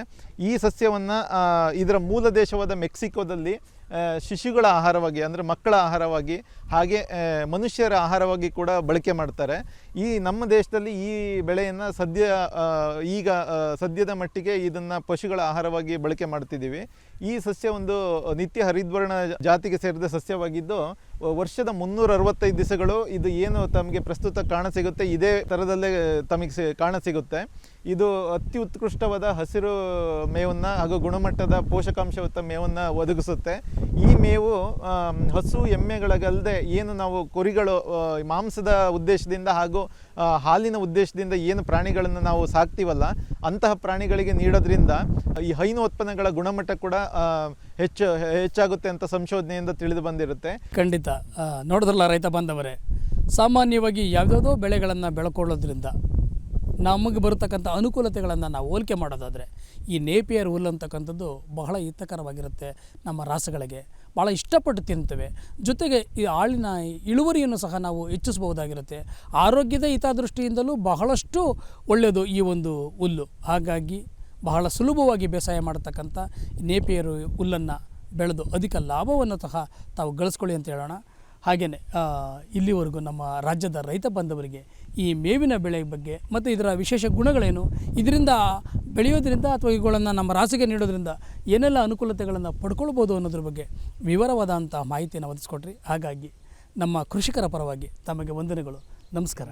ಈ ಸಸ್ಯವನ್ನು ಇದರ ಮೂಲ ದೇಶವಾದ ಮೆಕ್ಸಿಕೋದಲ್ಲಿ ಶಿಶುಗಳ ಆಹಾರವಾಗಿ ಅಂದರೆ ಮಕ್ಕಳ ಆಹಾರವಾಗಿ ಹಾಗೆ ಮನುಷ್ಯರ ಆಹಾರವಾಗಿ ಕೂಡ ಬಳಕೆ ಮಾಡ್ತಾರೆ. ಈ ನಮ್ಮ ದೇಶದಲ್ಲಿ ಈ ಬೆಳೆಯನ್ನು ಸದ್ಯ ಈಗ ಸದ್ಯದ ಮಟ್ಟಿಗೆ ಇದನ್ನು ಪಶುಗಳ ಆಹಾರವಾಗಿ ಬಳಕೆ ಮಾಡ್ತಿದ್ದೀವಿ. ಈ ಸಸ್ಯ ಒಂದು ನಿತ್ಯ ಹರಿದ್ವರ್ಣ ಜಾತಿಗೆ ಸೇರಿದ ಸಸ್ಯವಾಗಿದ್ದು, ವರ್ಷದ ಮುನ್ನೂರ ಅರವತ್ತೈದು ದಿವಸಗಳು ಇದು ಏನು ತಮಗೆ ಪ್ರಸ್ತುತ ಕಾಣ ಸಿಗುತ್ತೆ, ಇದೇ ಥರದಲ್ಲೇ ತಮಗೆ ಸಿ- ಕಾಣಸಿಗುತ್ತೆ ಇದು ಅತಿ ಉತ್ಕೃಷ್ಟವಾದ ಹಸಿರು ಮೇವನ್ನು ಹಾಗೂ ಗುಣಮಟ್ಟದ ಪೋಷಕಾಂಶವತ್ತ ಮೇವನ್ನು ಒದಗಿಸುತ್ತೆ. ಈ ಮೇವು ಹಸು ಎಮ್ಮೆಗಳಿಗಲ್ಲದೆ ಏನು ನಾವು, ಕುರಿಗಳು ಮಾಂಸದ ಉದ್ದೇಶದಿಂದ ಹಾಗೂ ಹಾಲಿನ ಉದ್ದೇಶದಿಂದ ಏನು ಪ್ರಾಣಿಗಳನ್ನು ನಾವು ಸಾಕ್ತೀವಲ್ಲ, ಅಂತಹ ಪ್ರಾಣಿಗಳಿಗೆ ನೀಡೋದ್ರಿಂದ ಈ ಹೈನು ಉತ್ಪನ್ನಗಳ ಗುಣಮಟ್ಟ ಕೂಡ ಹೆಚ್ಚು, ಹೆಚ್ಚಾಗುತ್ತೆ ಅಂತ ಸಂಶೋಧನೆಯಿಂದ ತಿಳಿದು ಬಂದಿರುತ್ತೆ. ಖಂಡಿತ. ನೋಡಿದ್ರಲ್ಲ ರೈತ ಬಾಂಧವರೇ, ಸಾಮಾನ್ಯವಾಗಿ ಯಾವುದ್ಯಾವುದೋ ಬೆಳೆಗಳನ್ನು ಬೆಳ್ಕೊಳ್ಳೋದ್ರಿಂದ ನಮಗೆ ಬರತಕ್ಕಂಥ ಅನುಕೂಲತೆಗಳನ್ನು ನಾವು ಹೋಲಿಕೆ ಮಾಡೋದಾದರೆ, ಈ ನೇಪಿಯರ್ ಹುಲ್ಲು ಅಂತಕ್ಕಂಥದ್ದು ಬಹಳ ಹಿತಕರವಾಗಿರುತ್ತೆ ನಮ್ಮ ರಾಸುಗಳಿಗೆ. ಭಾಳ ಇಷ್ಟಪಟ್ಟು ತಿಂತವೆ. ಜೊತೆಗೆ ಈ ಆಳಿನ ಇಳುವರಿಯನ್ನು ಸಹ ನಾವು ಹೆಚ್ಚಿಸಬಹುದಾಗಿರುತ್ತೆ. ಆರೋಗ್ಯದ ಹಿತದೃಷ್ಟಿಯಿಂದಲೂ ಬಹಳಷ್ಟು ಒಳ್ಳೆಯದು ಈ ಒಂದು ಹುಲ್ಲು. ಹಾಗಾಗಿ ಬಹಳ ಸುಲಭವಾಗಿ ಬೇಸಾಯ ಮಾಡತಕ್ಕಂಥ ನೇಪಿಯರು ಹುಲ್ಲನ್ನು ಬೆಳೆದು ಅಧಿಕ ಲಾಭವನ್ನು ಸಹ ತಾವು ಗಳಿಸ್ಕೊಳ್ಳಿ ಅಂತ ಹೇಳೋಣ. ಹಾಗೆಯೇ ಇಲ್ಲಿವರೆಗೂ ನಮ್ಮ ರಾಜ್ಯದ ರೈತ ಬಾಂಧವರಿಗೆ ಈ ಮೇವಿನ ಬೆಳೆ ಬಗ್ಗೆ ಮತ್ತು ಇದರ ವಿಶೇಷ ಗುಣಗಳೇನು, ಇದರಿಂದ ಬೆಳೆಯೋದ್ರಿಂದ ಅಥವಾ ಇವುಗಳನ್ನು ನಮ್ಮ ರಾಸಿಗೆ ನೀಡೋದ್ರಿಂದ ಏನೆಲ್ಲ ಅನುಕೂಲತೆಗಳನ್ನು ಪಡ್ಕೊಳ್ಬೋದು ಅನ್ನೋದ್ರ ಬಗ್ಗೆ ವಿವರವಾದಂಥ ಮಾಹಿತಿಯನ್ನು ಒದಗಿಸ್ಕೊಟ್ರಿ ಹಾಗಾಗಿ ನಮ್ಮ ಕೃಷಿಕರ ಪರವಾಗಿ ತಮಗೆ ವಂದನೆಗಳು. ನಮಸ್ಕಾರ.